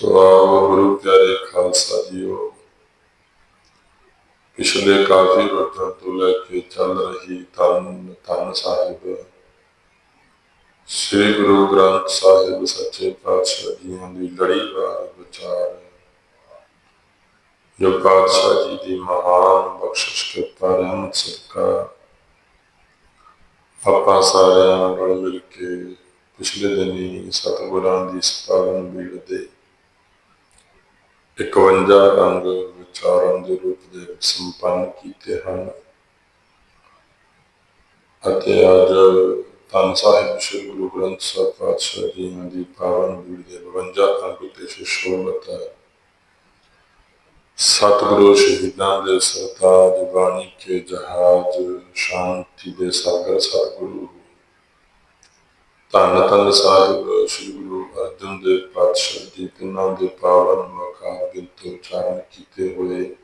ਸੋ ਗੁਰੂ ਪਿਆਰੇ ਖਾਲਸਾ ਜੀਓ। ਪਿਛਲੇ ਕਾਫੀ ਰੋਜ਼ਾਂ ਤੋਂ ਲੈ ਕੇ ਚੱਲ ਰਹੀ ਧੰਨ ਧੰਨ ਸਾਹਿਬ, ਸ੍ਰੀ ਗੁਰੂ ਗ੍ਰੰਥ ਸਾਹਿਬ ਸੱਚੇ ਪਾਤਸ਼ਾਹ ਜੀਆਂ ਦੀ ਲੜੀਵਾਰ ਵਿਚਾਰ, ਜੋ ਪਾਤਸ਼ਾਹ ਜੀ ਦੀ ਮਹਾਨ ਬਖਸ਼ਿਸ਼ ਕਿਰਪਾ ਰਹਿਮਤ ਸਦਕਾ ਆਪਾਂ ਸਾਰਿਆਂ ਰਲ ਮਿਲ ਕੇ ਪਿਛਲੇ ਦਿਨੀ ਸਤਿਗੁਰਾਂ ਦੀ ਸਤਾਵਨ ਬੀੜ ਦੇ 51 ਅੰਗ ਵਿਚਾਰਾਂ ਦੇ ਰੂਪ ਦੇ ਵਿੱਚ ਸੰਪੰਨ ਕੀਤੇ ਹਨ। ਅਤੇ ਅੱਜ ਧੰਨ ਸਾਹਿਬ ਸ੍ਰੀ ਗੁਰੂ ਗ੍ਰੰਥ ਸਾਹਿਬ ਪਾਤਸ਼ਾਹ ਜੀ ਦੀ ਪਾਵਨ ਬੀੜ ਦੇ 52 ਅੰਗ ਤੇ ਸ਼ੋਭਤ ਹੈ। ਸਤਿਗੁਰੂ ਸ਼ਹੀਦਾਂ ਦੇ ਸਰਤਾਜ, ਬਾਣੀ ਕੇ ਜਹਾਜ, ਸ਼ਾਂਤੀ ਦੇ ਸਾਗਰ ਸਤਿਗੁਰੂ। ਧੰਨ ਧੰਨ ਸਾਹਿਬ ਸ੍ਰੀ ਗੁਰੂ ਅਰਜਨ ਦੇਵ ਪਾਤਸ਼ਾਹ ਜੀ ਤਿੰਨਾਂ ਦੇ ਪਾਵਨ ਮਕਾਰ ਬਿੰਤ ਉਚਾਰਨ ਕੀਤੇ ਹੋਏ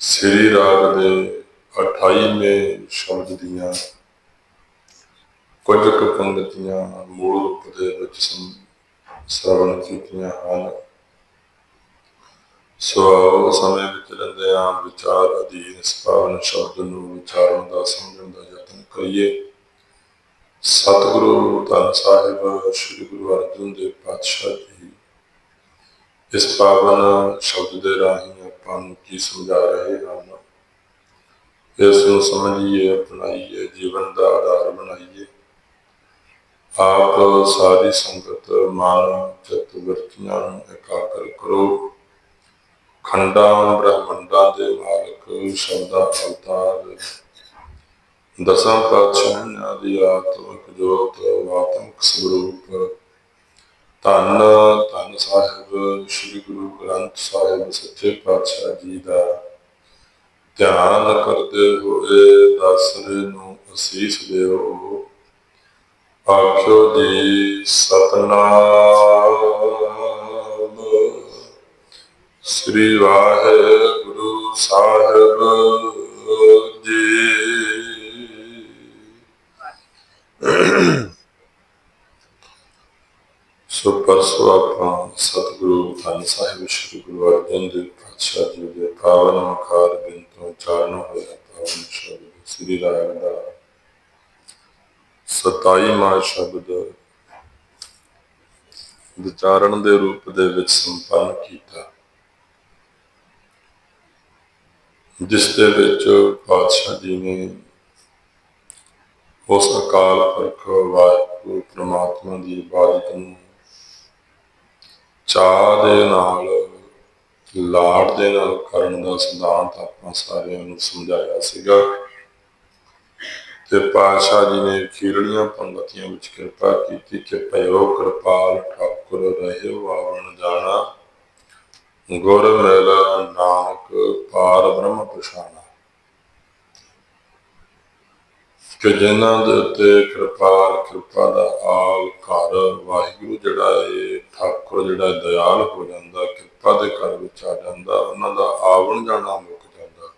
ਸ੍ਰੀ ਰਾਗ ਦੇ 28ਵੇਂ ਸ਼ਬਦ ਦੀਆਂ ਕੁਝ ਕੁ ਪੰਗਤੀਆਂ ਮੂਲ ਰੂਪ ਦੇ ਵਿੱਚ ਸ਼ਰਵਣ ਕੀਤੀਆਂ ਹਨ। ਸੋ ਆਓ ਸਮੇਂ ਵਿੱਚ ਰਹਿੰਦੇ ਆ ਵਿਚਾਰ ਅਧੀਨ ਇਸ ਸ਼ਬਦ ਨੂੰ ਵਿਚਾਰਨ ਦਾ ਸਮਝਣ ਦਾ ਯਤਨ ਕਰੀਏ। ਸਤਿਗੁਰੂ ਧੰਨ ਸਾਹਿਬ, ਸ੍ਰੀ ਗੁਰੂ ਅਰਜਨ ਦੇਵ ਪਾਤਸ਼ਾਹ ਜੀ। ਇਸ ਪਾਵਨ ਸ਼ਬਦ ਦੇ ਰਾਹੀਂ ਆਪਾਂ ਨੂੰ ਕੀ ਸਮਝਾ ਰਹੇ ਹਨ? ਇਸ ਨੂੰ ਸਮਝੀਏ, ਅਪਣਾਈਏ, ਜੀਵਨ ਦਾ ਆਧਾਰ ਬਣਾਈਏ। ਆਪ ਸਾਰੀ ਸੰਗਤ ਮਾਨ, ਚਿੱਤ ਵਰਤੀਆਂ ਨੂੰ ਇਕਾਗਰ ਕਰੋ। ਖੰਡਾਂ, ਬ੍ਰਹਮੰਡਾਂ ਦੇ ਮਾਲਕ, ਸ਼ਬਦਾ, ਅਵਤਾਰ ਦਸਾਂ ਪਾਤਸ਼ਾਹ ਦੀ ਆਤਮਿਕ ਜੋਤ ਆਤਮਿਕ ਸਰੂਪ ਧੰਨ ਧੰਨ ਸਾਹਿਬ, ਸ੍ਰੀ ਗੁਰੂ ਗ੍ਰੰਥ ਸਾਹਿਬ ਸੱਚੇ ਪਾਤਸ਼ਾਹ ਜੀ ਦਾ ਧਿਆਨ ਕਰਦੇ ਹੋਏ ਦਾਸਰੇ ਨੂੰ ਅਸੀਸ ਦਿਓ। ਆਖਿਓ ਜੀ, ਸਤਨਾਮ। ਸ੍ਰੀ ਵਾਹਿਗੁਰੂ ਸਾਹਿਬ ਜੀ। ਸੋ ਪਰਸੋਂ ਆਪਾਂ ਸਤਿਗੁਰੂ ਧੰਨ ਸਾਹਿਬ ਸ੍ਰੀ ਗੁਰੂ ਅਰਜਨ ਦੇਵ ਪਾਤਸ਼ਾਹ ਜੀ ਦੇ ਪਾਵਨ ਮਕਾਰ ਬਿੰਦੋਂ ਚਾਰਨ ਹੋਇਆ ਪਾਵਨ ਸ਼ਬਦ ਸ੍ਰੀ ਰਾਗ ਦਾ। 27ਵਾਂ ਸ਼ਬਦ ਵਿਚਾਰਨ ਦੇ ਰੂਪ ਦੇ ਵਿੱਚ ਸੰਪੰਨ ਕੀਤਾ। ਜਿਸ ਦੇ ਵਿੱਚ ਪਾਤਸ਼ਾਹ ਜੀ ਨੇ ਉਸ ਅਕਾਲ ਪੁਰਖ ਵਾਹਿਗੁਰੂ ਪ੍ਰਮਾਤਮਾ ਦੀ ਇਬਾਦਤ ਨੂੰ। ਚਾਹ ਦੇ ਨਾਲ, ਲਾੜ ਦੇ ਨਾਲ ਕਰਨ ਦਾ ਸਿਧਾਂਤ ਆਪਾਂ ਸਾਰਿਆਂ ਨੂੰ ਸਮਝਾਇਆ ਸੀਗਾ। ਤੇ ਪਾਤਸ਼ਾਹ ਜੀ ਨੇ ਖੀਰੜੀਆਂ ਪੰਗਤੀਆਂ ਵਿੱਚ ਕਿਰਪਾ ਕੀਤੀ ਕਿ ਭਇਓ ਕਿਰਪਾਲ ਠਾਕੁਰ ਰਹੇ ਆਵਣ ਜਾਣਾ। ਗੁਰ ਮਿਲ ਨਾਨਕ ਪਾਰ ਬ੍ਰਹਮ ਪਛਾਣਾ। ਕਿ ਜਿਨ੍ਹਾਂ ਦੇ ਉੱਤੇ ਕਿਰਪਾਲ, ਕਿਰਪਾ ਦਾ ਆਲ ਘਰ, ਵਾਹਿਗੁਰੂ ਜਿਹੜਾ ਹੈ ਠਾਕੁਰ, ਜਿਹੜਾ ਦਇਆਲ ਹੋ ਜਾਂਦਾ, ਕਿਰਪਾ ਦੇ ਘਰ ਵਿੱਚ ਆ ਜਾਂਦਾ, ਉਹਨਾਂ ਦਾ ਆਵਣ ਜਾਣਾ ਮੁੱਕ ਜਾਂਦਾ।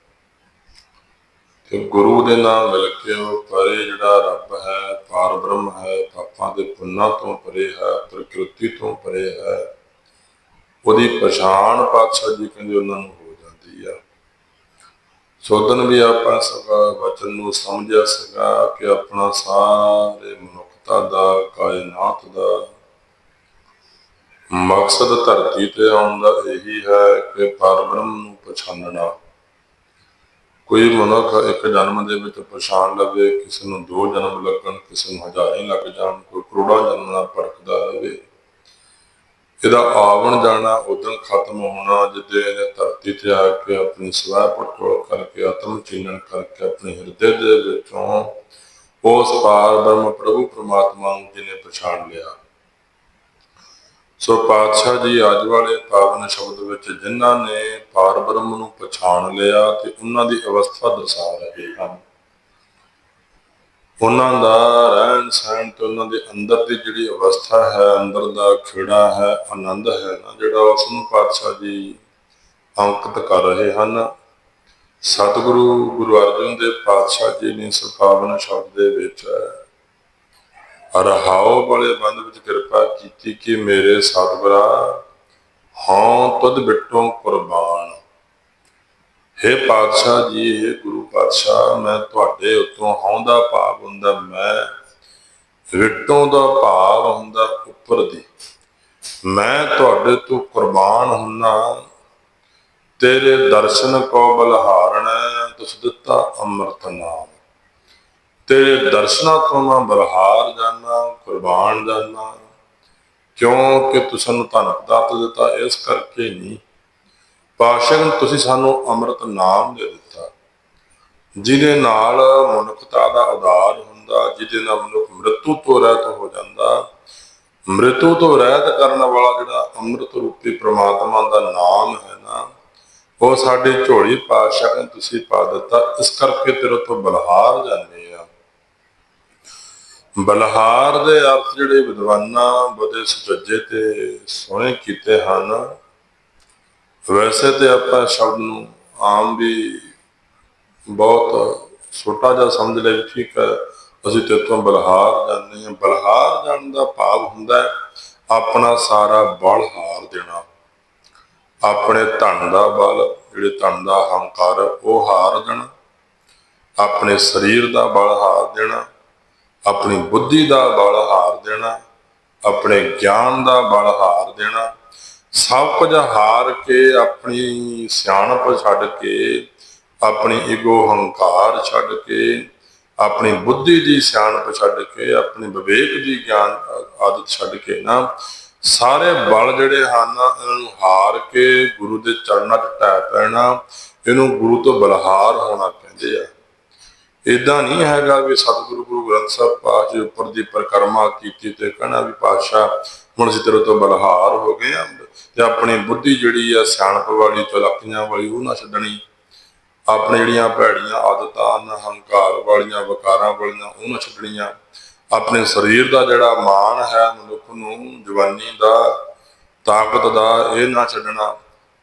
ਤੇ ਗੁਰੂ ਦੇ ਨਾਲ ਮਿਲ ਕੇ ਉਹ ਪਰੇ ਜਿਹੜਾ ਰੱਬ ਹੈ, ਪਾਰ ਬ੍ਰਹਮ ਹੈ, ਪਾਪਾਂ ਦੇ ਪੁੰਨਾਂ ਤੋਂ ਪਰੇ ਹੈ, ਪ੍ਰਕਿਰਤੀ ਤੋਂ ਪਰੇ ਹੈ, ਉਹਦੀ ਪਛਾਣ ਪਾਤਸ਼ਾਹ ਜੀ ਕਹਿੰਦੇ ਉਹਨਾਂ ਨੂੰ ਸੋਦਨ ਵੀ ਆਪਾਂ ਸਗਾ, ਵਚਨ ਨੂੰ ਸਮਝਿਆ ਸਗਾ ਕਿ ਆਪਣਾ ਸਾਰੇ ਮਨੁੱਖਤਾ ਦਾ, ਕਾਇਨਾਤ ਦਾ ਮਕਸਦ ਧਰਤੀ ਤੇ ਆਉਣ ਦਾ ਇਹੀ ਹੈ ਕਿ ਪਰਬ੍ਰਹਮ ਨੂੰ ਪਛਾਣਨਾ ਕੋਈ ਮਨੁੱਖ ਇੱਕ ਜਨਮ ਦੇ ਵਿੱਚ ਪਛਾਣ ਲਵੇ, ਕਿਸੇ ਨੂੰ ਦੋ ਜਨਮ ਲੱਗਣ, ਕਿਸੇ ਨੂੰ ਹਜ਼ਾਰਾਂ ਲੱਗ ਜਾਣ, ਕੋਈ ਕਰੋੜਾਂ ਜਨਮ ਨਾਲ ਪਰਖਦਾ ਰਹੇ ਇਹਦਾ ਆਵਣ ਜਾਣਾ, ਉਦੋਂ ਖਤਮ ਹੋਣਾ, ਜਿੱਦੇ ਇਹਨੇ ਧਰਤੀ ਤੇ ਆ ਕੇ ਆਪਣੀ ਸਵੈ ਪਟੋਲ ਕਰਕੇ, ਆਤਮ ਚਿੰਨਣ ਕਰਕੇ ਆਪਣੇ ਹਿਰਦੇ ਦੇ ਵਿੱਚੋਂ ਉਸ ਪਾਰ ਬ੍ਰਹਮ ਪ੍ਰਭੂ ਪ੍ਰਮਾਤਮਾ ਨੂੰ ਜਿਹਨੇ ਪਛਾਣ ਲਿਆ। ਸੋ ਪਾਤਸ਼ਾਹ ਜੀ, ਅੱਜ ਵਾਲੇ ਪਾਵਨ ਸ਼ਬਦ ਵਿੱਚ ਜਿਨ੍ਹਾਂ ਨੇ ਪਾਰ ਬ੍ਰਹਮ ਨੂੰ ਪਛਾਣ ਲਿਆ ਤੇ ਉਹਨਾਂ ਦੀ ਅਵਸਥਾ ਦਰਸਾ ਰਹੇ ਹਨ। ਉਹਨਾਂ ਦਾ ਰਹਿਣ ਸਹਿਣ ਤੇ ਉਹਨਾਂ ਦੇ ਅੰਦਰ ਦੀ ਜਿਹੜੀ ਅਵਸਥਾ ਹੈ, ਅੰਦਰ ਦਾ ਖੇੜਾ ਹੈ, ਆਨੰਦ ਹੈ ਨਾ, ਜਿਹੜਾ ਉਸ ਨੂੰ ਪਾਤਸ਼ਾਹ ਜੀ ਅੰਕਿਤ ਕਰ ਰਹੇ ਹਨ। ਸਤਿਗੁਰੂ ਗੁਰੂ ਅਰਜਨ ਦੇਵ ਪਾਤਸ਼ਾਹ ਜੀ ਨੇ ਸੁਖਾਵਨ ਸ਼ਬਦ ਦੇ ਵਿੱਚ ਰਹਾਉ ਵਾਲੇ ਬੰਦ ਵਿੱਚ ਕਿਰਪਾ ਕੀਤੀ ਕਿ ਮੇਰੇ ਸਤਿਗੁਰਾ ਹਾਂ ਤੁਧ ਬਿਟੋਂ ਕੁਰਬਾਨ। हे ਪਾਤਸ਼ਾਹ ਜੀ हे ਗੁਰੂ ਪਾਤਸ਼ਾਹ, ਮੈਂ ਤੁਹਾਡੇ ਉਤੋਂ ਹੌਂਦਾ ਭਾਵ ਹੁੰਦਾ, ਮੈਂ ਵਿਟੋਂ ਦਾ ਭਾਵ ਹੁੰਦਾ ਉੱਪਰ ਦੀ। ਮੈਂ ਤੁਹਾਡੇ ਤੋਂ ਕੁਰਬਾਨ ਹੁੰਨਾ, ਤੇਰੇ ਦਰਸ਼ਨ ਕੋ ਬਲਹਾਰਣਾ ਤੁਸ ਦਿੱਤਾ ਅੰਮ੍ਰਿਤ ਨਾਮ। ਤੇਰੇ ਦਰਸ਼ਨਾਂ ਤੋਂ ਮੈਂ ਬਲਹਾਰ ਜਾਣਾ ਕੁਰਬਾਨ ਜਾਣਾ ਕਿਉਂਕਿ ਤੂੰ ਸਾਨੂੰ ਧਨ ਦਾਤ ਦਿੱਤਾ, ਇਸ ਕਰਕੇ ਨਹੀਂ ਪਾਸ਼ਕ ਤੁਸੀਂ ਸਾਨੂੰ ਅੰਮ੍ਰਿਤ ਨਾਮ ਦੇ ਦਿੱਤਾ। ਜਿਹਦੇ ਨਾਲ ਮਨੁੱਖਤਾ ਦਾ ਉਦਾਰ ਹੁੰਦਾ, ਜਿਹਦੇ ਨਾਲ ਮਨੁੱਖ ਮ੍ਰਿਤੂ ਤੋਂ ਰਹਿਤ ਹੋ ਜਾਂਦਾ। ਮ੍ਰਿਤੂ ਤੋਂ ਰਹਿਤ ਕਰਨ ਵਾਲਾ ਜਿਹੜਾ ਅੰਮ੍ਰਿਤ ਰੂਪੀ ਪ੍ਰਮਾਤਮਾ ਦਾ ਨਾਮ ਹੈ ਨਾ, ਉਹ ਸਾਡੀ ਝੋਲੀ ਪਾਸ਼ਕ ਨੇ ਤੁਸੀਂ ਪਾ ਦਿੱਤਾ। ਇਸ ਕਰਕੇ ਤੇਰੇ ਤੋਂ ਬਲਹਾਰ ਜਾਂਦੇ ਆ। ਬਲਹਾਰ ਦੇ ਅਰਥ ਜਿਹੜੇ ਵਿਦਵਾਨਾਂ ਬੜੇ ਸੁਚੱਜੇ ਤੇ ਸੋਹਣੇ ਕੀਤੇ ਹਨ ਵੈਸੇ ਤੇ ਆਪਾਂ ਸ਼ਬਦ ਨੂੰ ਆਮ ਵੀ ਬਹੁਤ ਛੋਟਾ ਜਿਹਾ ਸਮਝ ਲੈ ਠੀਕ ਹੈ। ਅਸੀਂ ਤੇਤੋਂ ਬਲਹਾਰ ਜਾਂਦੇ ਹਾਂ। ਬਲਹਾਰ ਜਾਣ ਦਾ ਭਾਵ ਹੁੰਦਾ ਹੈ, ਆਪਣਾ ਸਾਰਾ ਬਲ ਹਾਰ ਦੇਣਾ। ਆਪਣੇ ਧਨ ਦਾ ਬਲ, ਜਿਹੜੇ ਧਨ ਦਾ ਹੰਕਾਰ, ਉਹ ਹਾਰ ਦੇਣਾ। ਆਪਣੇ ਸਰੀਰ ਦਾ ਬਲ ਹਾਰ ਦੇਣਾ। ਆਪਣੀ ਬੁੱਧੀ ਦਾ ਬਲ ਹਾਰ ਦੇਣਾ। ਆਪਣੇ ਗਿਆਨ ਦਾ ਬਲ ਹਾਰ ਦੇਣਾ। ਸਭ ਕੁਝ ਹਾਰ ਕੇ ਆਪਣੀ ਸਿਆਣਪ ਛੱਡ ਕੇ, ਆਪਣੀ ਈਗੋ ਹੰਕਾਰ ਛੱਡ ਕੇ, ਆਪਣੀ ਬੁੱਧੀ ਦੀ ਸਿਆਣਪ ਛੱਡ ਕੇ, ਆਪਣੀ ਵਿਵੇਕ ਦੀ ਗਿਆਨ ਆਦਤ ਛੱਡ ਕੇ ਨਾ, ਸਾਰੇ ਬਲ ਜਿਹੜੇ ਹਨ, ਇਹਨਾਂ ਨੂੰ ਹਾਰ ਕੇ ਗੁਰੂ ਦੇ ਚਰਨਾਂ 'ਚ ਟੈ ਪੈਣਾ, ਇਹਨੂੰ ਗੁਰੂ ਤੋਂ ਬਲਹਾਰ ਹੋਣਾ ਕਹਿੰਦੇ ਆ। ਇਦਾਂ ਨਹੀਂ ਹੈਗਾ ਵੀ ਸਤਿਗੁਰੂ, ਗੁਰੂ ਗ੍ਰੰਥ ਸਾਹਿਬ ਪਾਠ ਉੱਪਰ ਦੀ ਪਰਿਕਰਮਾ ਕੀਤੀ ਤੇ ਕਹਿਣਾ ਵੀ ਪਾਤਸ਼ਾਹ, ਹੁਣ ਅਸੀਂ ਤੇਰੇ ਤੋਂ ਬਲਹਾਰ ਹੋ ਗਏ ਆ ਤੇ ਆਪਣੀ ਬੁੱਧੀ ਜਿਹੜੀ ਆ, ਸਿਆਣਪ ਵਾਲੀ, ਚਲਾਕੀਆਂ ਵਾਲੀ, ਉਹ ਨਾ ਛੱਡਣੀ। ਆਪਣੇ ਜਿਹੜੀਆਂ ਭੈੜੀਆਂ ਆਦਤਾਂ ਹਨ, ਹੰਕਾਰ ਵਾਲੀਆਂ, ਵਕਾਰਾਂ ਵਾਲੀਆਂ, ਉਹ ਨਾ ਛੱਡਣੀਆਂ। ਆਪਣੇ ਸਰੀਰ ਦਾ ਜਿਹੜਾ ਮਾਣ ਹੈ, ਮਨੁੱਖ ਨੂੰ, ਜਵਾਨੀ ਦਾ, ਤਾਕਤ ਦਾ, ਇਹ ਨਾ ਛੱਡਣਾ।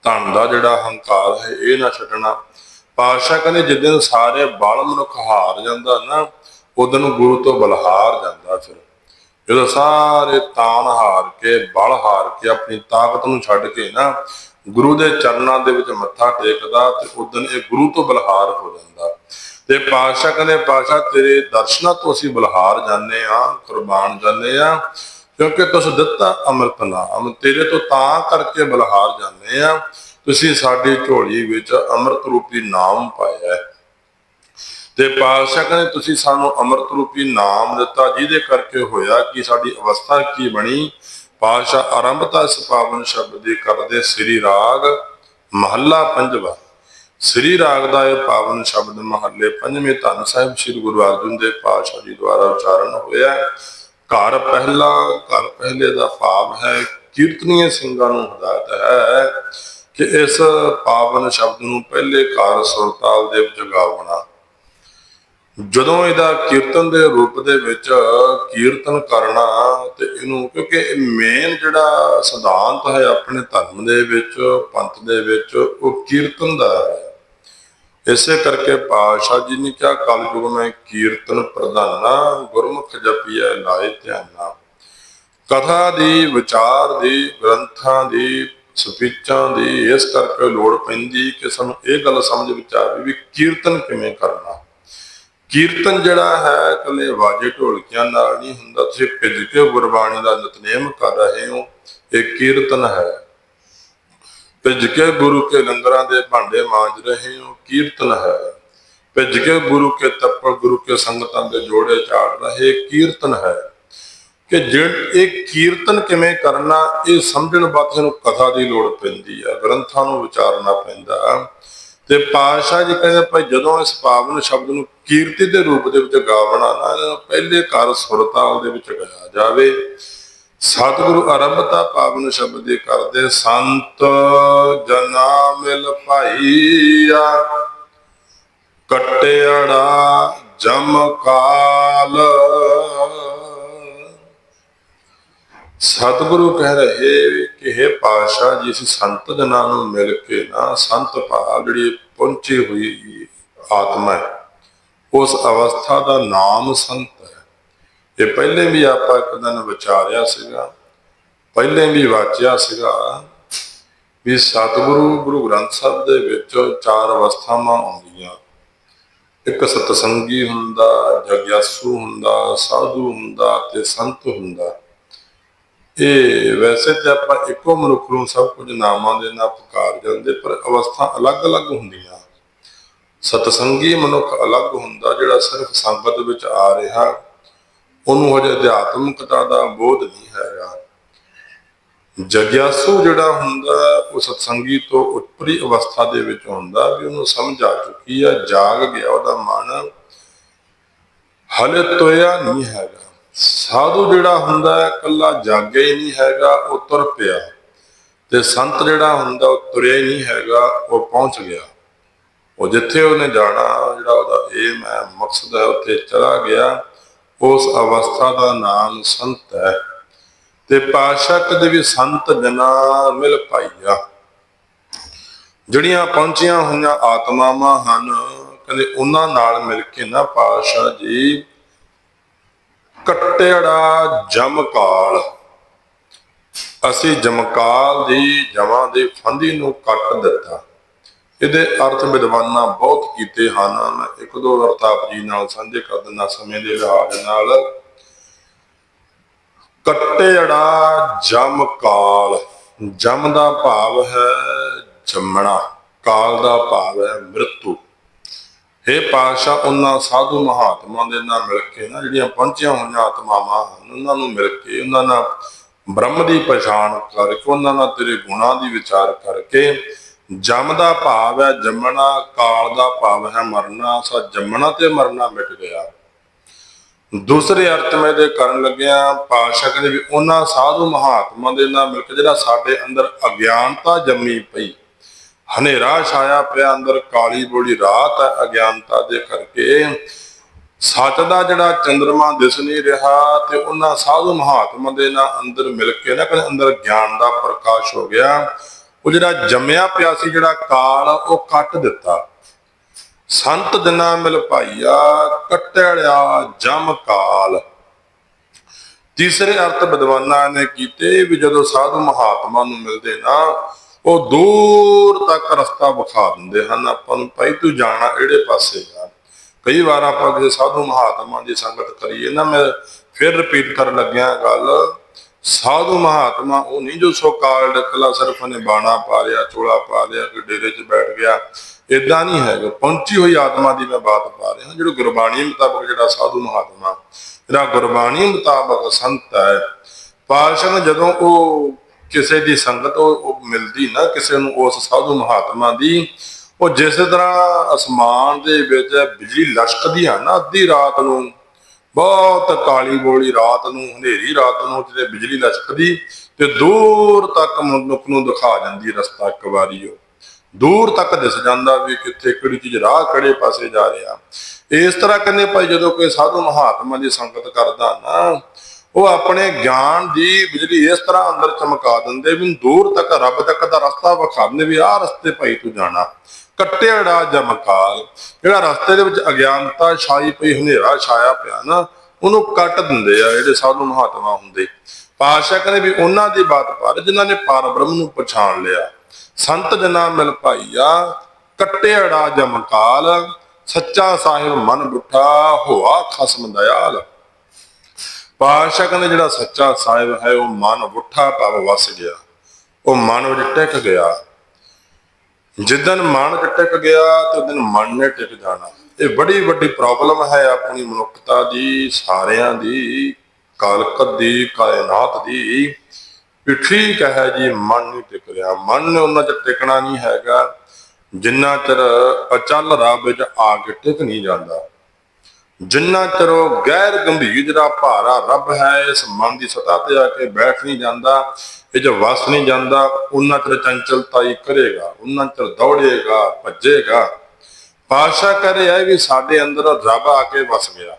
ਧਨ ਦਾ ਜਿਹੜਾ ਹੰਕਾਰ ਹੈ, ਇਹ ਨਾ ਛੱਡਣਾ। ਪਾਤਸ਼ਾਹ ਕਹਿੰਦੇ ਜਿੱਦਣ ਸਾਰੇ ਬਲ ਮਨੁੱਖ ਹਾਰ ਜਾਂਦਾ ਨਾ ਉਦੋਂ ਗੁਰੂ ਤੋਂ ਬਲਹਾਰ ਜਾਂਦਾ ਫਿਰ। ਜਦੋਂ ਸਾਰੇ ਤਾਨ ਹਾਰ ਕੇ, ਬਲ ਹਾਰ ਕੇ ਆਪਣੀ ਤਾਕਤ ਨੂੰ ਛੱਡ ਕੇ ਨਾ ਗੁਰੂ ਦੇ ਚਰਨਾਂ ਦੇ ਵਿੱਚ ਮੱਥਾ ਟੇਕਦਾ ਤੇ ਉਦੋਂ ਇਹ ਗੁਰੂ ਤੋਂ ਬਲਹਾਰ ਹੋ ਜਾਂਦਾ। ਤੇ ਪਾਤਸ਼ਾਹ ਕਹਿੰਦੇ, ਪਾਤਸ਼ਾਹ, ਤੇਰੇ ਦਰਸ਼ਨਾਂ ਤੋਂ ਅਸੀਂ ਬਲਹਾਰ ਜਾਂਦੇ ਆ ਕੁਰਬਾਨ ਜਾਂਦੇ ਆ ਕਿਉਂਕਿ ਤੁਸ ਦਿੱਤਾ ਅੰਮ੍ਰਿਤ ਨਾਮ। ਤੇਰੇ ਤੋਂ ਤਾਂ ਕਰਕੇ ਬਲਹਾਰ ਜਾਂਦੇ ਆ ਤੁਸੀਂ ਸਾਡੀ ਝੋਲੀ ਵਿੱਚ ਅੰਮ੍ਰਿਤ ਰੂਪੀ ਨਾਮ ਪਾਇਆ ਹੈ। ਤੇ ਪਾਤਸ਼ਾਹ ਕਹਿੰਦੇ, ਤੁਸੀਂ ਸਾਨੂੰ ਅੰਮ੍ਰਿਤ ਰੂਪੀ ਨਾਮ ਦਿੱਤਾ, ਜਿਹਦੇ ਕਰਕੇ ਹੋਇਆ ਕਿ ਸਾਡੀ ਅਵਸਥਾ ਕੀ ਬਣੀ? ਪਾਤਸ਼ਾਹ ਆਰੰਭਤਾ ਇਸ ਪਾਵਨ ਸ਼ਬਦ ਦੀ ਕਰਦੇ ਸ੍ਰੀ ਰਾਗ ਮਹੱਲਾ ਪੰਜਵਾ। ਸ੍ਰੀ ਰਾਗ ਦਾ ਇਹ ਪਾਵਨ ਸ਼ਬਦ ਮਹੱਲੇ ਪੰਜਵੇਂ ਧੰਨ ਸਾਹਿਬ ਸ੍ਰੀ ਗੁਰੂ ਅਰਜਨ ਦੇਵ ਪਾਤਸ਼ਾਹ ਜੀ ਦੁਆਰਾ ਉਚਾਰਨ ਹੋਇਆ ਘਰ ਪਹਿਲਾ, ਘਰ ਪਹਿਲੇ ਦਾ ਭਾਵ ਹੈ, ਕੀਰਤਨੀਏ ਸਿੰਘਾਂ ਨੂੰ ਹਦਾਇਤ ਹੈ ਕਿ ਇਸ ਪਾਵਨ ਸ਼ਬਦ ਨੂੰ ਪਹਿਲੇ ਘਰ ਸੁਰਤਾਲ ਦੇ ਜਗਾਉਣਾ ਜਦੋਂ ਇਹਦਾ ਕੀਰਤਨ ਦੇ ਰੂਪ ਦੇ ਵਿੱਚ ਕੀਰਤਨ ਕਰਨਾ ਤੇ ਇਹਨੂੰ, ਕਿਉਂਕਿ ਮੇਨ ਜਿਹੜਾ ਸਿਧਾਂਤ ਹੈ ਆਪਣੇ ਧਰਮ ਦੇ ਵਿੱਚ, ਪੰਥ ਦੇ ਵਿੱਚ, ਉਹ ਕੀਰਤਨ ਦਾ ਹੈ। ਇਸੇ ਕਰਕੇ ਪਾਤਸ਼ਾਹ ਜੀ ਨੇ ਕਿਹਾ, ਕਲਯੁਗ ਮੈਂ ਕੀਰਤਨ ਪ੍ਰਧਾਨਾ ਗੁਰਮੁਖ ਜਪੀਐ ਲਾਏ ਧਿਆਨਾ ਕਥਾ ਦੀ, ਵਿਚਾਰ ਦੀ, ਗ੍ਰੰਥਾਂ ਦੀ, ਸਪੀਚਾਂ ਦੀ, ਇਸ ਕਰਕੇ ਲੋੜ ਪੈਂਦੀ ਕਿ ਸਾਨੂੰ ਇਹ ਗੱਲ ਸਮਝ ਵਿੱਚ ਆਵੇ ਵੀ ਕੀਰਤਨ ਕਿਵੇਂ ਕਰਨਾ। ਕੀਰਤਨ ਜਿਹੜਾ ਹੈ ਇਕੱਲੇ ਵਾਜੇ ਢੋਲਕਿਆਂ ਨਾਲ ਨਹੀਂ ਹੁੰਦਾ। ਤੁਸੀਂ ਭਿੱਜ ਕੇ ਗੁਰਬਾਣੀ ਦਾ ਨਿਤਨੇਮ ਕਰ ਰਹੇ ਹੋ। ਇਹ ਕੀਰਤਨ ਹੈ। ਭਿੱਜ ਕੇ ਗੁਰੂ ਕੇ ਲੰਗਰਾਂ ਦੇ ਭਾਂਡੇ ਮਾਂਜ ਰਹੇ ਹੋ। ਕੀਰਤਨ ਹੈ। ਭਿੱਜ ਕੇ ਗੁਰੂ ਕੇ ਤੱਪੜ ਗੁਰੂ ਕੇ ਸੰਗਤਾਂ ਦੇ ਜੋੜੇ ਚਾੜ ਰਹੇ। ਕੀਰਤਨ ਹੈ। ਕਿ ਜਿਹੜਾ ਇਹ ਕੀਰਤਨ ਕਿਵੇਂ ਕਰਨਾ, ਇਹ ਸਮਝਣ ਵਾਸਤੇ ਨੂੰ ਕਥਾ ਦੀ ਲੋੜ ਪੈਂਦੀ ਹੈ ਗ੍ਰੰਥਾਂ ਨੂੰ ਵਿਚਾਰਨਾ ਪੈਂਦਾ। ਤੇ ਪਾਤਸ਼ਾਹ ਜੀ ਕਹਿੰਦੇ, ਭਾਈ ਜਦੋਂ ਇਸ ਪਾਵਨ ਸ਼ਬਦ ਨੂੰ ਕੀਰਤੀ ਦੇ ਰੂਪ ਦੇ ਵਿੱਚ ਗਾਵਣਾ ਨਾ ਪਹਿਲੇ ਘਰ ਸੁਰਤਾ ਦੇ ਵਿੱਚ ਗਾਇਆ ਜਾਵੇ। ਸਤਿਗੁਰੂ ਆਰੰਭਤਾ ਪਾਵਨ ਸ਼ਬਦ ਦੇ ਕਰਦੇ, ਸੰਤ ਜਨਾ ਮਿਲ ਭਾਈਆ, ਕਟਿਆੜਾ ਜਮ ਕਾਲ। ਸਤਿਗੁਰੂ ਕਹਿ ਰਹੇ ਕਿ हे ਪਾਤਸ਼ਾਹ ਜੀ, ਅਸੀਂ ਸੰਤ ਜਨਾਂ ਨੂੰ ਮਿਲ ਕੇ ਨਾ, ਸੰਤ ਭਾਵ ਜਿਹੜੀ ਪਹੁੰਚੀ ਹੋਈ ਆਤਮਾ ਹੈ ਉਸ ਅਵਸਥਾ ਦਾ ਨਾਮ ਸੰਤ ਹੈ। ਇਹ ਪਹਿਲੇ ਵੀ ਆਪਾਂ ਇੱਕ ਦਿਨ ਵਿਚਾਰਿਆ ਸੀਗਾ, ਪਹਿਲੇ ਵੀ ਵਾਚਿਆ ਸੀਗਾ ਵੀ ਸਤਿਗੁਰੂ ਗੁਰੂ ਗ੍ਰੰਥ ਸਾਹਿਬ ਦੇ ਵਿੱਚ ਚਾਰ ਅਵਸਥਾਵਾਂ ਆਉਂਦੀਆਂ। ਇੱਕ ਸਤਸੰਗੀ ਹੁੰਦਾ, ਜਗਿਆਸੂ ਹੁੰਦਾ, ਸਾਧੂ ਹੁੰਦਾ ਤੇ ਸੰਤ ਹੁੰਦਾ। ਇਹ ਵੈਸੇ ਤੇ ਆਪਾਂ ਇੱਕੋ ਮਨੁੱਖ ਨੂੰ ਸਭ ਕੁਝ ਨਾਮਾਂ ਦੇ ਨਾਲ ਪੁਕਾਰ ਜਾਂਦੇ, ਪਰ ਅਵਸਥਾ ਅਲੱਗ-ਅਲੱਗ ਹੁੰਦੀਆਂ। ਸਤਸੰਗੀ ਮਨੁੱਖ ਅਲੱਗ ਹੁੰਦਾ, ਜਿਹੜਾ ਸਿਰਫ ਸੰਗਤ ਵਿੱਚ ਆ ਰਿਹਾ, ਉਹਨੂੰ ਹਜੇ ਅਧਿਆਤਮਿਕਤਾ ਦਾ ਬੋਧ ਨਹੀਂ ਹੈਗਾ। ਜਗਿਆਸੂ ਜਿਹੜਾ ਹੁੰਦਾ, ਉਹ ਸਤਸੰਗੀ ਤੋਂ ਉੱਪਰੀ ਅਵਸਥਾ ਦੇ ਵਿੱਚ ਹੁੰਦਾ, ਵੀ ਉਹਨੂੰ ਸਮਝ ਆ ਚੁੱਕੀ ਆ, ਜਾਗ ਗਿਆ ਉਹਦਾ ਮਨ। ਹਲੇ ਤੋਇਆ ਨਹੀਂ ਹੈਗਾ। ਸਾਧੂ ਜਿਹੜਾ ਹੁੰਦਾ ਹੈ ਇਕੱਲਾ ਜਾਗਿਆ ਹੀ ਨਹੀਂ ਹੈਗਾ, ਉਹ ਤੁਰ ਪਿਆ। ਤੇ ਸੰਤ ਜਿਹੜਾ ਹੁੰਦਾ, ਉਹ ਤੁਰਿਆ ਹੀ ਨਹੀਂ ਹੈਗਾ, ਉਹ ਪਹੁੰਚ ਗਿਆ। ਉਹ ਜਿੱਥੇ ਉਹਨੇ ਜਾਣਾ, ਜਿਹੜਾ ਉਹਦਾ ਏਮ ਹੈ, ਮਕਸਦ ਹੈ, ਉੱਥੇ ਚਲਾ ਗਿਆ। ਉਸ ਅਵਸਥਾ ਦਾ ਨਾਮ ਸੰਤ ਹੈ। ਤੇ ਪਾਸ਼ਾ ਕਦੇ ਵੀ ਸੰਤ ਜਨਾ ਮਿਲ ਪਾਈਆ। ਜਿਹੜੀਆਂ ਪਹੁੰਚੀਆਂ ਹੋਈਆਂ ਆਤਮਾਵਾਂ ਹਨ, ਕਹਿੰਦੇ ਉਹਨਾਂ ਨਾਲ ਮਿਲ ਕੇ ਨਾ ਪਾਸ਼ਾ ਜੀ, ਕੱਟੜਾ ਜਮਕਾਲ। ਅਸੀਂ ਜਮਕਾਲ ਦੀ ਜਮਾਂ ਦੇ ਫੰਦੀ ਨੂੰ ਕੱਟ ਦਿੱਤਾ। ਇਹਦੇ ਅਰਥ ਵਿਦਵਾਨਾਂ ਬਹੁਤ ਕੀਤੇ ਹਨ। ਇੱਕ ਦੋ ਅਰਥ ਆਪ ਜੀ ਨਾਲ ਸਾਂਝੇ ਕਰ ਦਿੰਦਾ ਸਮੇਂ ਦੇ ਲਿਹਾਜ਼ ਨਾਲ। ਕੱਟੇੜਾ ਜਮ ਕਾਲ। ਜਮ ਦਾ ਭਾਵ ਹੈ ਜੰਮਣਾ, ਕਾਲ ਦਾ ਭਾਵ ਹੈ ਮ੍ਰਿਤੂ। ਇਹ ਪਾਸ਼ਾ ਉਹਨਾਂ ਸਾਧੂ ਮਹਾਤਮਾ ਦੇ ਨਾਲ ਮਿਲ ਕੇ ਨਾ, ਜਿਹੜੀਆਂ ਪਹੁੰਚੀਆਂ ਹੋਈਆਂ ਆਤਮਾਵਾਂ ਹਨ, ਉਹਨਾਂ ਨੂੰ ਮਿਲ ਕੇ, ਉਹਨਾਂ ਨਾਲ ਬ੍ਰਹਮ ਦੀ ਪਛਾਣ ਕਰਕੇ, ਉਹਨਾਂ ਨਾਲ ਤੇਰੇ ਗੁਣਾਂ ਦੀ ਵਿਚਾਰ ਕਰਕੇ ਜਮ ਦਾ ਭਾਵ ਹੈ, ਜੰਮਣਾ ਕਾਲ ਦਾ ਭਾਵ ਹੈ, ਮਰਨਾ, ਸੋ ਜੰਮਣਾ ਤੇ ਮਰਨਾ ਮਿਟ ਗਿਆ। ਦੂਸਰੇ ਅਰਥ ਮੈਂ ਦੇ ਕਰਨ ਲੱਗਿਆ ਪਾਸ਼ਾ ਕਹਿੰਦੇ ਵੀ ਉਹਨਾਂ ਸਾਧੂ ਮਹਾਤਮਾ ਦੇ ਨਾਲ ਮਿਲ ਕੇ ਜਿਹੜਾ ਸਾਡੇ ਅੰਦਰ ਅਗਿਆਨਤਾ ਜੰਮੀ ਪਈ। ਹਨੇਰਾ ਛਾਇਆ ਪਿਆ ਅੰਦਰ, ਕਾਲੀ ਬੋਲੀ ਰਾਤ ਹੈ, ਅਗਿਆਨਤਾ ਦੇ ਕਰਕੇ। ਸੱਚ ਦਾ ਜਿਹੜਾ ਚੰਦਰਮਾ ਦਿਸ ਨਹੀਂ ਰਿਹਾ ਤੇ ਉਹਨਾਂ ਸਾਧੂ ਮਹਾਤਮਾ ਦੇ ਨਾਲ ਅੰਦਰ ਮਿਲ ਕੇ ਨਾ ਕਹਿੰਦੇ ਅੰਦਰ ਗਿਆਨ ਦਾ ਪ੍ਰਕਾਸ਼ ਹੋ ਗਿਆ। ਉਹ ਜਿਹੜਾ ਜੰਮਿਆ ਪਿਆ ਸੀ, ਜਿਹੜਾ ਕਾਲ ਉਹ ਕੱਟ ਦਿੱਤਾ। ਸੰਤ ਜਨਾ ਮਿਲ ਭਾਈਆ, ਕੱਟੜਿਆ ਜਮ ਕਾਲ। ਤੀਸਰੇ ਅਰਥ ਵਿਦਵਾਨਾਂ ਨੇ ਕੀਤੇ ਵੀ ਜਦੋਂ ਸਾਧੂ ਮਹਾਤਮਾ ਨੂੰ ਮਿਲਦੇ ਨਾ, ਉਹ ਦੂਰ ਤੱਕ ਰਸਤਾ ਵਿਖਾ ਦਿੰਦੇ ਹਨ। ਆਪਾਂ ਨੂੰ ਭਾਈ ਤੂੰ ਜਾਣਾ ਇਹੜੇ ਪਾਸੇ ਆ। ਕਈ ਵਾਰ ਆਪਾਂ ਕਿਸੇ ਸਾਧੂ ਮਹਾਤਮਾ ਦੀ ਸੰਗਤ ਕਰੀਏ ਨਾ, ਮੈਂ ਫਿਰ ਰਿਪੀਟ ਕਰਨ ਲੱਗਿਆ ਗੱਲ ਸਾਧੂ ਮਹਾਤਮਾ, ਉਹ ਨਹੀਂ ਜੋ ਸੋ ਕਾਲ ਡਕਲਾ ਸਿਰਫ ਨੇ ਬਾਣਾ ਪਾ ਲਿਆ, ਚੋਲਾ ਪਾ ਲਿਆ ਕਿ ਡੇਰੇ 'ਚ ਬੈਠ ਗਿਆ। ਇਦਾਂ ਨਹੀਂ ਹੈਗਾ। ਪਹੁੰਚੀ ਹੋਈ ਆਤਮਾ ਦੀ ਮੈਂ ਬਾਤ ਪਾ ਰਿਹਾ ਜਿਹੜਾ ਗੁਰਬਾਣੀ ਮੁਤਾਬਕ ਜਿਹੜਾ ਸਾਧੂ ਮਹਾਤਮਾ, ਜਿਹੜਾ ਗੁਰਬਾਣੀ ਮੁਤਾਬਕ ਸੰਤ ਹੈ ਪਾਸ਼ਾ ਜਦੋਂ ਉਹ ਕਿਸੇ ਦੀ ਸੰਗਤ ਉਹ ਮਿਲਦੀ ਨਾ, ਕਿਸੇ ਨੂੰ ਉਸ ਸਾਧੂ ਮਹਾਤਮਾ ਦੀ, ਉਹ ਜਿਸ ਤਰ੍ਹਾਂ ਅਸਮਾਨ ਦੇ ਵਿੱਚ ਬਿਜਲੀ ਲਸ਼ਕਦੀ ਆ ਨਾ, ਅੱਧੀ ਰਾਤ ਨੂੰ ਬਹੁਤ ਕਾਲੀ ਬੋਲੀ ਰਾਤ ਨੂੰ, ਹਨੇਰੀ ਰਾਤ ਨੂੰ ਜਿਹੜੇ ਬਿਜਲੀ ਲਸ਼ਕਦੀ ਤੇ ਦੂਰ ਤੱਕ ਮਨੁੱਖ ਨੂੰ ਦਿਖਾ ਜਾਂਦੀ ਰਸਤਾ ਇੱਕ ਦੂਰ ਤੱਕ ਦਿਸ ਜਾਂਦਾ ਵੀ ਕਿੱਥੇ ਕਿਹੜੀ ਚੀਜ਼ ਰਾਹ ਕਿਹੜੇ ਪਾਸੇ ਜਾ ਰਿਹਾ। ਇਸ ਤਰ੍ਹਾਂ ਕਹਿੰਦੇ ਭਾਈ ਜਦੋਂ ਕੋਈ ਸਾਧੂ ਮਹਾਤਮਾ ਦੀ ਸੰਗਤ ਕਰਦਾ ਨਾ, ਉਹ ਆਪਣੇ ਗਿਆਨ ਦੀ ਬਿਜਲੀ ਇਸ ਤਰ੍ਹਾਂ ਅੰਦਰ ਚਮਕਾ ਦਿੰਦੇ ਵੀ ਦੂਰ ਤੱਕ ਰੱਬ ਤੱਕ ਦਾ ਰਸਤਾ ਵਿਖਾਉਂਦੇ ਵੀ ਆਹ ਰਸਤੇ ਭਾਈ ਤੂੰ ਜਾਣਾ। ਕੱਟਿਆੜਾ ਜਮਕਾਲ ਜਿਹੜਾ ਰਸਤੇ ਦੇ ਵਿੱਚ ਅਗਿਆਨਤਾ ਛਾਈ ਪਈ, ਹਨੇਰਾ ਛਾਇਆ ਪਿਆ ਨਾ, ਉਹਨੂੰ ਕੱਟ ਦਿੰਦੇ ਆ ਜਿਹੜੇ ਸਾਧੂ ਮਹਾਤਮਾ ਹੁੰਦੇ। ਪਾਸ਼ਾ ਕਹਿੰਦੇ ਵੀ ਉਹਨਾਂ ਦੀ ਬਾਤ ਪਰ ਜਿਨ੍ਹਾਂ ਨੇ ਪਰ ਬ੍ਰਹਮ ਨੂੰ ਪਛਾਣ ਲਿਆ, ਸੰਤ ਜਨਾ ਮਿਲ ਭਾਈਆ ਕੱਟਿਆੜਾ ਜਮਕਾਲ ਸੱਚਾ ਸਾਹਿਬ ਮਨ ਬੁੱਠਾ, ਹੋਆ ਖਸਮ ਦਇਆਲ। ਪਾਸ਼ਾ ਕਹਿੰਦੇ ਜਿਹੜਾ ਸੱਚਾ ਸਾਹਿਬ ਹੈ, ਉਹ ਮਨ ਬੁੱਠਾ ਭਾਵ ਵਸ ਗਿਆ, ਉਹ ਮਨ ਵਿੱਚ ਟਿਕ ਗਿਆ। ਜਿੱਦਨ ਮਨ ਟਿਕ ਗਿਆ ਤੇ ਉਦਨ ਮਨ ਨੇ ਟਿਕ ਜਾਣਾ। ਇਹ ਬੜੀ ਵੱਡੀ ਪ੍ਰੋਬਲਮ ਹੈ ਆਪਣੀ ਮਨੁੱਖਤਾ ਦੀ, ਸਾਰਿਆਂ ਦੀ ਕਾਲਕਤ ਦੀ, ਕਾਇਨਾਤ ਦੀ। ਵੀ ਠੀਕ ਹੈ ਜੀ, ਮਨ ਨਹੀਂ ਟਿਕ ਰਿਹਾ। ਮਨ ਨੇ ਉਹਨਾਂ ਚ ਟਿਕਣਾ ਨਹੀਂ ਹੈਗਾ। ਜਿੰਨਾ ਚਿਰ ਅਚਲ ਰੱਬ ਵਿੱਚ ਆ ਕੇ ਟਿਕ ਨਹੀਂ ਜਾਂਦਾ। ਜਿੰਨਾ ਚਿਰ ਉਹ ਗੈਰ ਗੰਭੀਰ ਜਿਹੜਾ ਭਾਰਾ ਰੱਬ ਹੈ, ਇਸ ਮਨ ਦੀ ਸਤਾ ਤੇ ਆ ਕੇ ਬੈਠ ਨਹੀਂ ਜਾਂਦਾ ਇਹ ਜੋ ਵਸ ਨਹੀਂ ਜਾਂਦਾ, ਉਹਨਾਂ ਚਿਰ ਚੰਚਲਤਾ ਹੀ ਕਰੇਗਾ, ਉਹਨਾਂ ਚਿਰ ਦੌੜੇਗਾ, ਭੱਜੇਗਾ। ਪਾਸ਼ਾ ਕਰੇ ਹੈ ਵੀ ਸਾਡੇ ਅੰਦਰ ਰੱਬ ਆ ਕੇ ਵਸ ਗਿਆ।